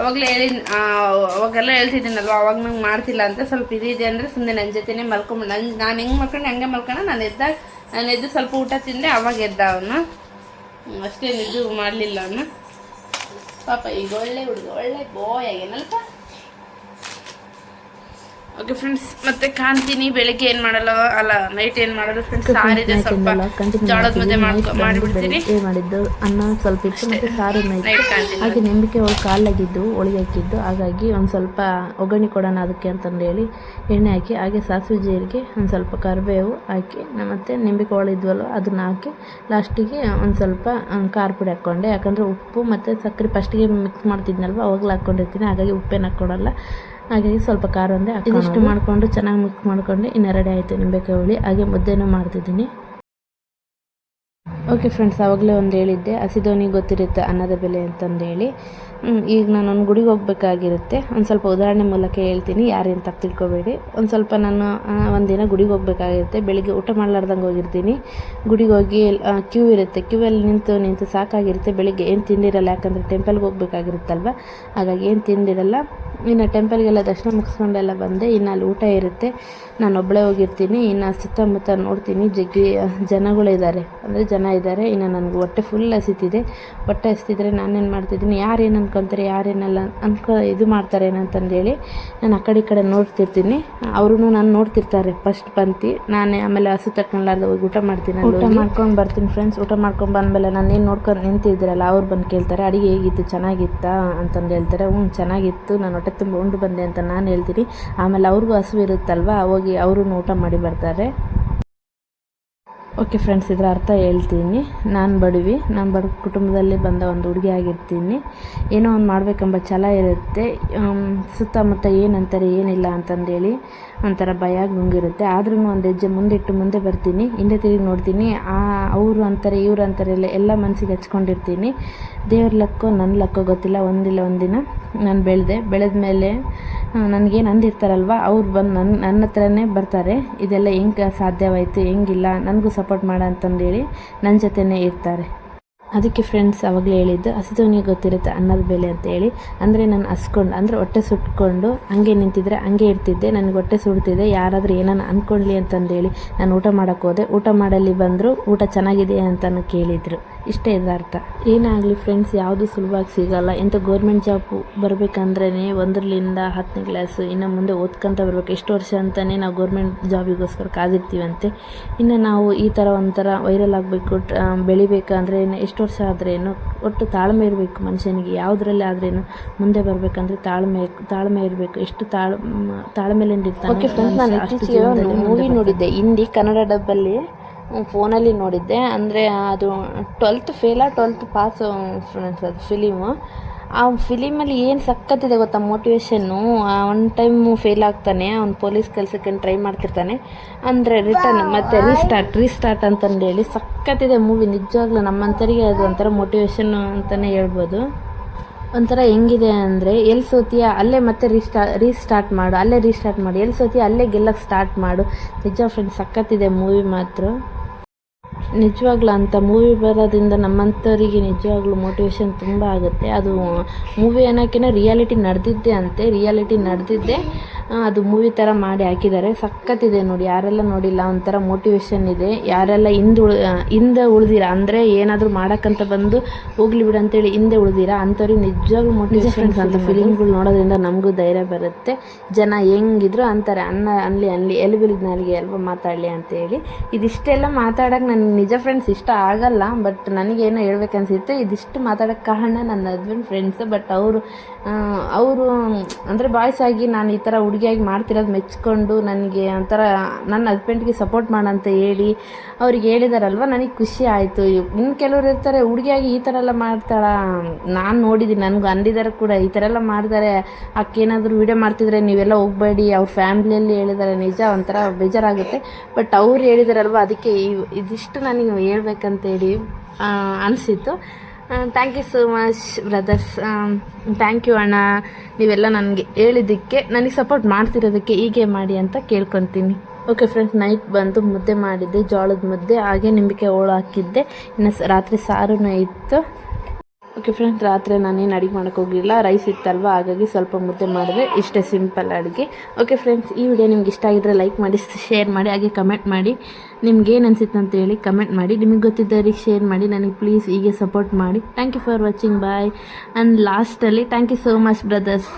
ಅವಾಗಲೇ ಹೇಳಿದ್ ಅವಾಗೆಲ್ಲ ಹೇಳ್ತಿದ್ದೀನಲ್ವ ಅವಾಗ ನಂಗೆ ಮಾಡ್ತಿಲ್ಲ ಅಂತ ಸ್ವಲ್ಪ ಇದಿದೆ ಅಂದರೆ ಸುಮ್ಮನೆ ನನ್ನ ಜೊತೆನೇ ಮಲ್ಕೊಂಬಿಡ ನನ್ ನಾನು ಹೆಂಗೆ ಮಲ್ಕೊಂಡು ಹಂಗೆ ಮಲ್ಕೊಂಡು ನಾನು ಎದ್ದಾಗ ನಾನು ಎದ್ದು ಸ್ವಲ್ಪ ಊಟ ತಿಂದೆ ಅವಾಗ ಎದ್ದ ಅವನು. ಅಷ್ಟೇ ನಿದ್ದು ಮಾಡಲಿಲ್ಲ ಅವನು. ಪಾಪ ಈಗ ಒಳ್ಳೆ ಹುಡುಗ ಒಳ್ಳೆ ಬಾಯ್ ಆಗ್ಯಾನಲ್ಪ ಓಕೆ ಫ್ರೆಂಡ್ಸ್ ಮತ್ತೆ ಕಾಣ್ತೀನಿ ಬೆಳಿಗ್ಗೆ ಏನು ಮಾಡಲ್ಲ? ಅಲ್ಲ ನೈಟ್ ಏನು ಮಾಡಲ್ಲ? ಫ್ರೆಂಡ್ಸ್ ಸಾರಿದೆ ಸ್ವಲ್ಪ. ಜೋಳದ ಮುದ್ದೆ ಮಾಡಿಬಿಡ್ತೀನಿ. ಮಾಡಿದ್ದು ಅನ್ನ ಸ್ವಲ್ಪ ಇತ್ತು ಮತ್ತೆ ಸಾರು ಹಾಗೆ ನಂಬಿಕೆ ಅವಳು ಕಾಲಾಗಿದ್ದು ಒಳಗೆ ಹಾಕಿದ್ದು. ಹಾಗಾಗಿ ಒಂದು ಸ್ವಲ್ಪ ಒಗ್ಗರಣೆ ಕೊಡೋಣ ಅದಕ್ಕೆ ಅಂತಂದು ಹೇಳಿ ಎಣ್ಣೆ ಹಾಕಿ ಹಾಗೆ ಸಾಸಿವೆ ಜೀರಿಗೆ ಒಂದು ಸ್ವಲ್ಪ ಕರಿಬೇವು ಹಾಕಿ ಮತ್ತೆ ನಿಂಬಿಕೆ ಹೋಳು ಇದ್ವಲ್ಲ ಅದನ್ನ ಹಾಕಿ ಲಾಸ್ಟಿಗೆ ಒಂದು ಸ್ವಲ್ಪ ಖಾರ ಪುಡಿ ಹಾಕ್ಕೊಂಡೆ. ಯಾಕಂದರೆ ಉಪ್ಪು ಮತ್ತು ಸಕ್ಕರೆ ಫಸ್ಟಿಗೆ ಮಿಕ್ಸ್ ಮಾಡ್ತಿದ್ನಲ್ವ ಅವಾಗಲೂ ಹಾಕ್ಕೊಂಡಿರ್ತೀನಿ ಹಾಗಾಗಿ ಉಪ್ಪೇನು ಹಾಕ್ಕೊಡಲ್ಲ. ಹಾಗಾಗಿ ಸ್ವಲ್ಪ ಖಾರ ಒಂದೇ ಇದಿಷ್ಟು ಮಾಡಿಕೊಂಡು ಚೆನ್ನಾಗಿ ಮಿಕ್ಸ್ ಮಾಡಿಕೊಂಡು ಇನ್ನು ರೆಡಿ ಆಯಿತು ನಿಂಬೆಕಾಯಿ ಹುಳಿ ಹಾಗೆ ಮುದ್ದೆನೂ ಮಾಡ್ತಿದ್ದೀನಿ. ಓಕೆ ಫ್ರೆಂಡ್ಸ್ ಆವಾಗಲೇ ಒಂದು ಹೇಳಿದ್ದೆ. ಹಸಿದೋನಿ ಗೊತ್ತಿರುತ್ತೆ ಅನ್ನದ ಬೆಲೆ ಅಂತಂದೇಳಿ ಈಗ ನಾನು ಒಂದು ಗುಡಿಗೆ ಹೋಗ್ಬೇಕಾಗಿರುತ್ತೆ. ಒಂದು ಸ್ವಲ್ಪ ಉದಾಹರಣೆ ಮೂಲಕ ಹೇಳ್ತೀನಿ. ಯಾರು ತಪ್ಪು ತಿಳ್ಕೊಬೇಡಿ. ಒಂದು ಸ್ವಲ್ಪ ನಾನು ಒಂದಿನ ಗುಡಿಗೆ ಹೋಗ್ಬೇಕಾಗಿರುತ್ತೆ. ಬೆಳಿಗ್ಗೆ ಊಟ ಮಾಡಲಾರ್ದಂಗೆ ಹೋಗಿರ್ತೀನಿ. ಗುಡಿಗೆ ಹೋಗಿ ಕ್ಯೂ ಇರುತ್ತೆ. ಕ್ಯೂವಲ್ಲಿ ನಿಂತು ನಿಂತು ಸಾಕಾಗಿರುತ್ತೆ. ಬೆಳಿಗ್ಗೆ ಏನು ತಿಂದಿರಲ್ಲ, ಯಾಕಂದರೆ ಟೆಂಪಲ್ಗೆ ಹೋಗ್ಬೇಕಾಗಿರುತ್ತಲ್ವ? ಹಾಗಾಗಿ ಏನು ತಿಂದಿರಲ್ಲ. ಇನ್ನು ಟೆಂಪಲ್ಗೆಲ್ಲ ದರ್ಶನ ಮುಗಿಸ್ಕೊಂಡೆಲ್ಲ ಬಂದೆ. ಇನ್ನು ಅಲ್ಲಿ ಊಟ ಇರುತ್ತೆ. ನಾನು ಒಬ್ಬಳೇ ಹೋಗಿರ್ತೀನಿ ಇನ್ನು ಸುತ್ತಮುತ್ತ ನೋಡ್ತೀನಿ ಜಗ್ಗಿ ಜನಗಳಿದ್ದಾರೆ ಅಂದರೆ ಜನ ಇದ್ದಾರೆ ಇನ್ನು ನನಗೆ ಹೊಟ್ಟೆ ಫುಲ್ ಹಸಿತಿದೆ. ಹೊಟ್ಟೆ ಹಸಿತಿದ್ರೆ ನಾನೇನು ಮಾಡ್ತಿದ್ದೀನಿ ಯಾರೇನು ಅನ್ಕೊತಾರೆ ಯಾರೇನಲ್ಲ ಅನ್ಕೊ ಇದು ಮಾಡ್ತಾರೆ ಏನಂತಂದೇಳಿ ನಾನು ಆ ಕಡೆ ಈ ಕಡೆ ನೋಡ್ತಿರ್ತೀನಿ. ಅವರು ನಾನು ನೋಡ್ತಿರ್ತಾರೆ ಫಸ್ಟ್ ಬಂತಿ. ನಾನೇ ಆಮೇಲೆ ಹಸು ತಟ್ಕೊಳ್ಳಾರ್ದೆ ಹೋಗಿ ಊಟ ಮಾಡ್ತೀನಿ ಊಟ ಮಾಡ್ಕೊಂಡು ಬರ್ತೀನಿ ಫ್ರೆಂಡ್ಸ್ ಊಟ ಮಾಡ್ಕೊಂಡು ಬಂದಮೇಲೆ ನಾನು ಏನು ನೋಡ್ಕೊಂಡು ನಿಂತಿದ್ದೀರಲ್ಲ ಅವ್ರು ಬಂದು ಕೇಳ್ತಾರೆ ಅಡುಗೆ ಹೇಗಿತ್ತು ಚೆನ್ನಾಗಿತ್ತಾ? ಅಂತಂದು ಹೇಳ್ತಾರೆ ಹ್ಞೂ ಚೆನ್ನಾಗಿತ್ತು ನಾನು ಹೊಟ್ಟೆ ತುಂಬ ಉಂಡು ಬಂದೆ ಅಂತ ನಾನು ಹೇಳ್ತೀನಿ. ಆಮೇಲೆ ಅವ್ರಿಗೂ ಹಸು ಇರುತ್ತಲ್ವ ಹೋಗಿ ಅವರು ಊಟ ಮಾಡಿ ಬರ್ತಾರೆ. ಓಕೆ ಫ್ರೆಂಡ್ಸ್, ಇದರ ಅರ್ಥ ಹೇಳ್ತೀನಿ. ನಾನು ಬಡವಿ, ನಾನು ಬಡ ಕುಟುಂಬದಲ್ಲಿ ಬಂದ ಒಂದು ಹುಡುಗಿ ಆಗಿರ್ತೀನಿ. ಏನೋ ಒಂದು ಮಾಡಬೇಕೆಂಬ ಛಲ ಇರುತ್ತೆ. ಸುತ್ತಮುತ್ತ ಏನಂತಾರೆ, ಏನಿಲ್ಲ ಅಂತಂದೇಳಿ ಒಂಥರ ಭಯ ಗುಂಗಿರುತ್ತೆ ಆದ್ರೂ ಒಂದು ಹೆಜ್ಜೆ ಮುಂದಿಟ್ಟು ಮುಂದೆ ಬರ್ತೀನಿ. ಹಿಂದೆ ತಿರುಗಿ ನೋಡ್ತೀನಿ. ಆ, ಅವರು ಅಂತಾರೆ, ಇವರು ಅಂತಾರೆ, ಎಲ್ಲ ಎಲ್ಲ ಮನಸ್ಸಿಗೆ ಹಚ್ಕೊಂಡಿರ್ತೀನಿ. ದೇವ್ರ ಲಕ್ಕೋ ನನ್ನ ಲಕ್ಕೋ ಗೊತ್ತಿಲ್ಲ. ಒಂದಿಲ್ಲ, ಒಂದಿನ ನಾನು ಬೆಳೆದೆ. ಬೆಳೆದ ಮೇಲೆ ನನಗೇನು ಅಂದಿರ್ತಾರಲ್ವ? ಅವ್ರು ಬಂದು ನನ್ನ ನನ್ನ ಹತ್ರನೇ ಬರ್ತಾರೆ. ಇದೆಲ್ಲ ಹೆಂಗೆ ಸಾಧ್ಯವಾಯಿತು, ಹೆಂಗಿಲ್ಲ? ನನಗೂ ಸಪೋರ್ಟ್ ಮಾಡ ಅಂತಂದೇಳಿ ನನ್ನ ಜೊತೆನೇ ಇರ್ತಾರೆ. ಅದಕ್ಕೆ ಫ್ರೆಂಡ್ಸ್ ಅವಾಗಲೇ ಹೇಳಿದ್ದು ಹಸಿದವನಿಗೆ ಗೊತ್ತಿರುತ್ತೆ ಅನ್ನದ ಬೆಲೆ ಅಂತ ಹೇಳಿ. ಅಂದರೆ ನಾನು ಹಸ್ಕೊಂಡು, ಅಂದರೆ ಹೊಟ್ಟೆ ಸುಟ್ಕೊಂಡು ಹಂಗೆ ನಿಂತಿದ್ರೆ ಹಂಗೆ ಇರ್ತಿದ್ದೆ, ನನಗೆ ಹೊಟ್ಟೆ ಸುಡ್ತಿದ್ದೆ ಯಾರಾದರೂ ಏನನ್ನ ಅಂದ್ಕೊಳ್ಳಿ ಅಂತಂದೇಳಿ ನಾನು ಊಟ ಮಾಡೋಕ್ಕೆ ಹೋದೆ. ಊಟ ಮಾಡಲ್ಲಿ ಬಂದರು, ಊಟ ಚೆನ್ನಾಗಿದೆ ಅಂತಲೂ ಕೇಳಿದರು. ಇಷ್ಟೇ ಇದರ್ಥ ಏನಾಗಲಿ ಫ್ರೆಂಡ್ಸ್ ಯಾವುದು ಸುಲಭವಾಗಿ ಸಿಗಲ್ಲ. ಎಂಥ ಗೌರ್ಮೆಂಟ್ ಜಾಬ್ ಬರಬೇಕಂದ್ರೇ ಒಂದರಿಂದ ಹತ್ತನೇ ಕ್ಲಾಸು ಇನ್ನು ಮುಂದೆ ಓದ್ಕೊಂತ ಬರ್ಬೇಕು. ಎಷ್ಟು ವರ್ಷ ಅಂತಲೇ ನಾವು ಗೌರ್ಮೆಂಟ್ ಜಾಬಿಗೋಸ್ಕರ ಕಾದಿರ್ತೀವಂತೆ. ಇನ್ನು ನಾವು ಈ ಥರ ಒಂಥರ ವೈರಲ್ ಆಗಬೇಕು ಬೆಳಿಬೇಕಂದ್ರೆ ಇನ್ನು ಎಷ್ಟು ವರ್ಷ ಆದ್ರೇನು ಒಟ್ಟು ತಾಳ್ಮೆ ಇರಬೇಕು ಮನುಷ್ಯನಿಗೆ ಯಾವುದ್ರಲ್ಲಿ ಆದ್ರೇನು ಮುಂದೆ ಬರಬೇಕಂದ್ರೆ ತಾಳ್ಮೆ ತಾಳ್ಮೆ ಇರಬೇಕು. ಎಷ್ಟು ತಾಳ್ ತಾಳ್ಮೆಲಿಂದ ಇರ್ತಾನೆ ಓಕೆ ಫ್ರೆಂಡ್ಸ್ ನಾನು ಅಷ್ಟು ಇತ್ತೀಚೆಗೆ ಒಂದು ಮೂವಿ. ನೋಡಿದ್ದೆ. ಹಿಂದಿ ಕನ್ನಡ ಡಬ್ಬಲ್ಲಿ ಫೋನಲ್ಲಿ ನೋಡಿದ್ದೆ. ಅಂದರೆ ಅದು twelfth fail twelfth pass friends ಅದು ಫಿಲಿಮು ಆ ಫಿಲಿಮಲ್ಲಿ ಏನು ಸಖತ್ತಿದೆ ಗೊತ್ತಾ ಮೋಟಿವೇಶನ್ನು ಒನ್ ಟೈಮು ಫೇಲ್ ಆಗ್ತಾನೆ, ಅವ್ನು ಪೊಲೀಸ್ ಕೆಲಸಕ್ಕೆ ಟ್ರೈ ಮಾಡ್ತಿರ್ತಾನೆ, ಅಂದರೆ ರಿಟರ್ನ್ ಮತ್ತು ರೀಸ್ಟಾರ್ಟ್ ರೀಸ್ಟಾರ್ಟ್ ಅಂತಂದೇಳಿ ಸಖತ್ತಿದೆ ಮೂವಿ ನಿಜವಾಗ್ಲೂ ನಮ್ಮಂಥರಿಗೆ ಅದು ಒಂಥರ ಮೋಟಿವೇಶನ್ ಅಂತಲೇ ಹೇಳ್ಬೋದು. ಒಂಥರ ಹೆಂಗಿದೆ ಅಂದರೆ ಎಲ್ಲಿ ಸೋತಿಯ ಅಲ್ಲೇ ಮತ್ತೆ ರೀಸ್ಟಾ ರೀಸ್ಟಾರ್ಟ್ ಮಾಡು, ಅಲ್ಲೇ ರೀಸ್ಟಾರ್ಟ್ ಮಾಡು ಎಲ್ಲಿ ಸೋತಿಯ ಅಲ್ಲೇ ಗೆಲ್ಲಕ್ಕೆ ಸ್ಟಾರ್ಟ್ ಮಾಡು. ನಿಜ ಫ್ರೆಂಡ್ಸ್ ಸಖತ್ತಿದೆ ಮೂವಿ ಮಾತ್ರ. ನಿಜವಾಗ್ಲೂ ಅಂಥ ಮೂವಿ ಬರೋದ್ರಿಂದ ನಮ್ಮಂಥವರಿಗೆ ನಿಜವಾಗ್ಲೂ ಮೋಟಿವೇಶನ್ ತುಂಬ ಆಗುತ್ತೆ. ಅದು ಮೂವಿ ಅನ್ನೋಕ್ಕಿಂತ ರಿಯಾಲಿಟಿ ನಡೆದಿದ್ದೆ ಅಂತೆ ರಿಯಾಲಿಟಿ ನಡೆದಿದ್ದೆ ಅದು ಮೂವಿ ಥರ ಮಾಡಿ ಹಾಕಿದ್ದಾರೆ. ಸಖತ್ತಿದೆ ನೋಡಿ ಯಾರೆಲ್ಲ ನೋಡಿಲ್ಲ ಒಂಥರ ಮೋಟಿವೇಶನ್ ಇದೆ. ಯಾರೆಲ್ಲ ಹಿಂದೆ ಉಳ್ ಹಿಂದೆ ಉಳಿದಿರ ಅಂದರೆ ಏನಾದರೂ ಮಾಡೋಕ್ಕಂತ ಬಂದು ಹೋಗ್ಲಿ ಬಿಡು ಅಂತೇಳಿ ಹಿಂದೆ ಉಳಿದಿರಾ ಅಂಥವ್ರಿಗೆ ನಿಜವಾಗ್ಲೂ ಮೋಟಿವೇಶನ್ಸ್ ಅಂತ ಫಿಲಿಮ್ಗಳು ನೋಡೋದ್ರಿಂದ ನಮಗೂ ಧೈರ್ಯ ಬರುತ್ತೆ. ಜನ ಹೆಂಗಿದ್ರು ಅಂತಾರೆ ಅನ್ನ ಅನ್ಲಿ ಅನ್ಲಿ ಎಲ್ಲಿ ಬಿಳಿದ ನಾಲಿಗೆ ಅಲ್ವ ಮಾತಾಡಲಿ ಅಂತೇಳಿ. ಇದಿಷ್ಟೆಲ್ಲ ಮಾತಾಡೋಕೆ ನನಗೆ ನಿಜ ಫ್ರೆಂಡ್ಸ್ ಇಷ್ಟ ಆಗಲ್ಲ ಬಟ್ ನನಗೇನೋ ಹೇಳ್ಬೇಕನ್ಸಿತ್ತು. ಇದಿಷ್ಟು ಮಾತಾಡೋಕ್ಕೆ ಕಾರಣ ನನ್ನ ಹಸ್ಬೆಂಡ್ ಫ್ರೆಂಡ್ಸ್ ಬಟ್ ಅವರು ಅವರು, ಅಂದರೆ ಬಾಯ್ಸ್ ಆಗಿ ನಾನು ಈ ಥರ ಹುಡುಗಿಯಾಗಿ ಮಾಡ್ತಿರೋದು ಮೆಚ್ಕೊಂಡು ನನಗೆ ಒಂಥರ ನನ್ನ ಹಸ್ಬೆಂಡ್ಗೆ ಸಪೋರ್ಟ್ ಮಾಡಂತ ಹೇಳಿ ಅವ್ರಿಗೆ ಹೇಳಿದಾರಲ್ವ, ನನಗೆ ಖುಷಿ ಆಯಿತು. ಇನ್ನು ಕೆಲವ್ರು ಇರ್ತಾರೆ, ಹುಡುಗಿಯಾಗಿ ಈ ಥರ ಎಲ್ಲ ಮಾಡ್ತಾಳ, ನಾನು ನೋಡಿದ್ದೀನಿ ನನಗೆ ಅಂದಿದ್ದಾರೆ ಕೂಡ ಈ ಥರ ಎಲ್ಲ ಮಾಡ್ತಾರೆ ಅಕ್ಕೇನಾದರೂ ವೀಡಿಯೋ ಮಾಡ್ತಿದ್ರೆ ನೀವೆಲ್ಲ ಹೋಗಬೇಡಿ, ಅವ್ರ ಫ್ಯಾಮ್ಲಿಯಲ್ಲಿ ಹೇಳಿದ್ದಾರೆ ನಿಜ ಒಂಥರ ಬೇಜಾರಾಗುತ್ತೆ. ಬಟ್ ಅವ್ರು ಹೇಳಿದಾರಲ್ವ, ಅದಕ್ಕೆ ಇದಿಷ್ಟು ನನಗೆ ಹೇಳ್ಬೇಕಂತೇಳಿ ಅನಿಸಿತ್ತು. Thank you so much brothers thank you ಅಣ್ಣ. ನೀವೆಲ್ಲ ನನಗೆ ಹೇಳಿದ್ದಕ್ಕೆ, ನನಗೆ ಸಪೋರ್ಟ್ ಮಾಡ್ತಿರೋದಕ್ಕೆ ಹೀಗೆ ಮಾಡಿ ಅಂತ ಕೇಳ್ಕೊತೀನಿ. ಓಕೆ ಫ್ರೆಂಡ್ಸ್ ನೈಟ್ ಬಂದು ಮುದ್ದೆ ಮಾಡಿದ್ದೆ, ಜೋಳದ ಮುದ್ದೆ, ಹಾಗೆ ನಿಂಬಿಕೆ ಹೋಳು ಹಾಕಿದ್ದೆ. ಇನ್ನು ರಾತ್ರಿ ಸಾರು ಇತ್ತು. ಓಕೆ ಫ್ರೆಂಡ್ಸ್ ರಾತ್ರಿ ನಾನೇನು ಅಡುಗೆ ಮಾಡೋಕೆ ಹೋಗಿಲ್ಲ. ರೈಸ್ ಇತ್ತಲ್ವ? ಹಾಗಾಗಿ ಸ್ವಲ್ಪ ಮುದ್ದೆ ಮಾಡಿದೆ. ಇಷ್ಟೇ ಸಿಂಪಲ್ ಅಡುಗೆ. ಓಕೆ ಫ್ರೆಂಡ್ಸ್ ಈ ವಿಡಿಯೋ ನಿಮ್ಗೆ ಇಷ್ಟ ಆಗಿದ್ರೆ ಲೈಕ್ ಮಾಡಿ ಶೇರ್ ಮಾಡಿ, ಹಾಗೆ ಕಮೆಂಟ್ ಮಾಡಿ. ನಿಮ್ಗೆ ಏನು ಅನಿಸುತ್ತೆ ಅಂತ ಹೇಳಿ ಕಮೆಂಟ್ ಮಾಡಿ. ನಿಮಗೆ ಗೊತ್ತಿದ್ದವ್ರಿಗೆ ಶೇರ್ ಮಾಡಿ. ನನಗೆ ಪ್ಲೀಸ್ ಹೀಗೆ ಸಪೋರ್ಟ್ ಮಾಡಿ. Thank you for watching bye and ಲಾಸ್ಟಲ್ಲಿ thank you so much brothers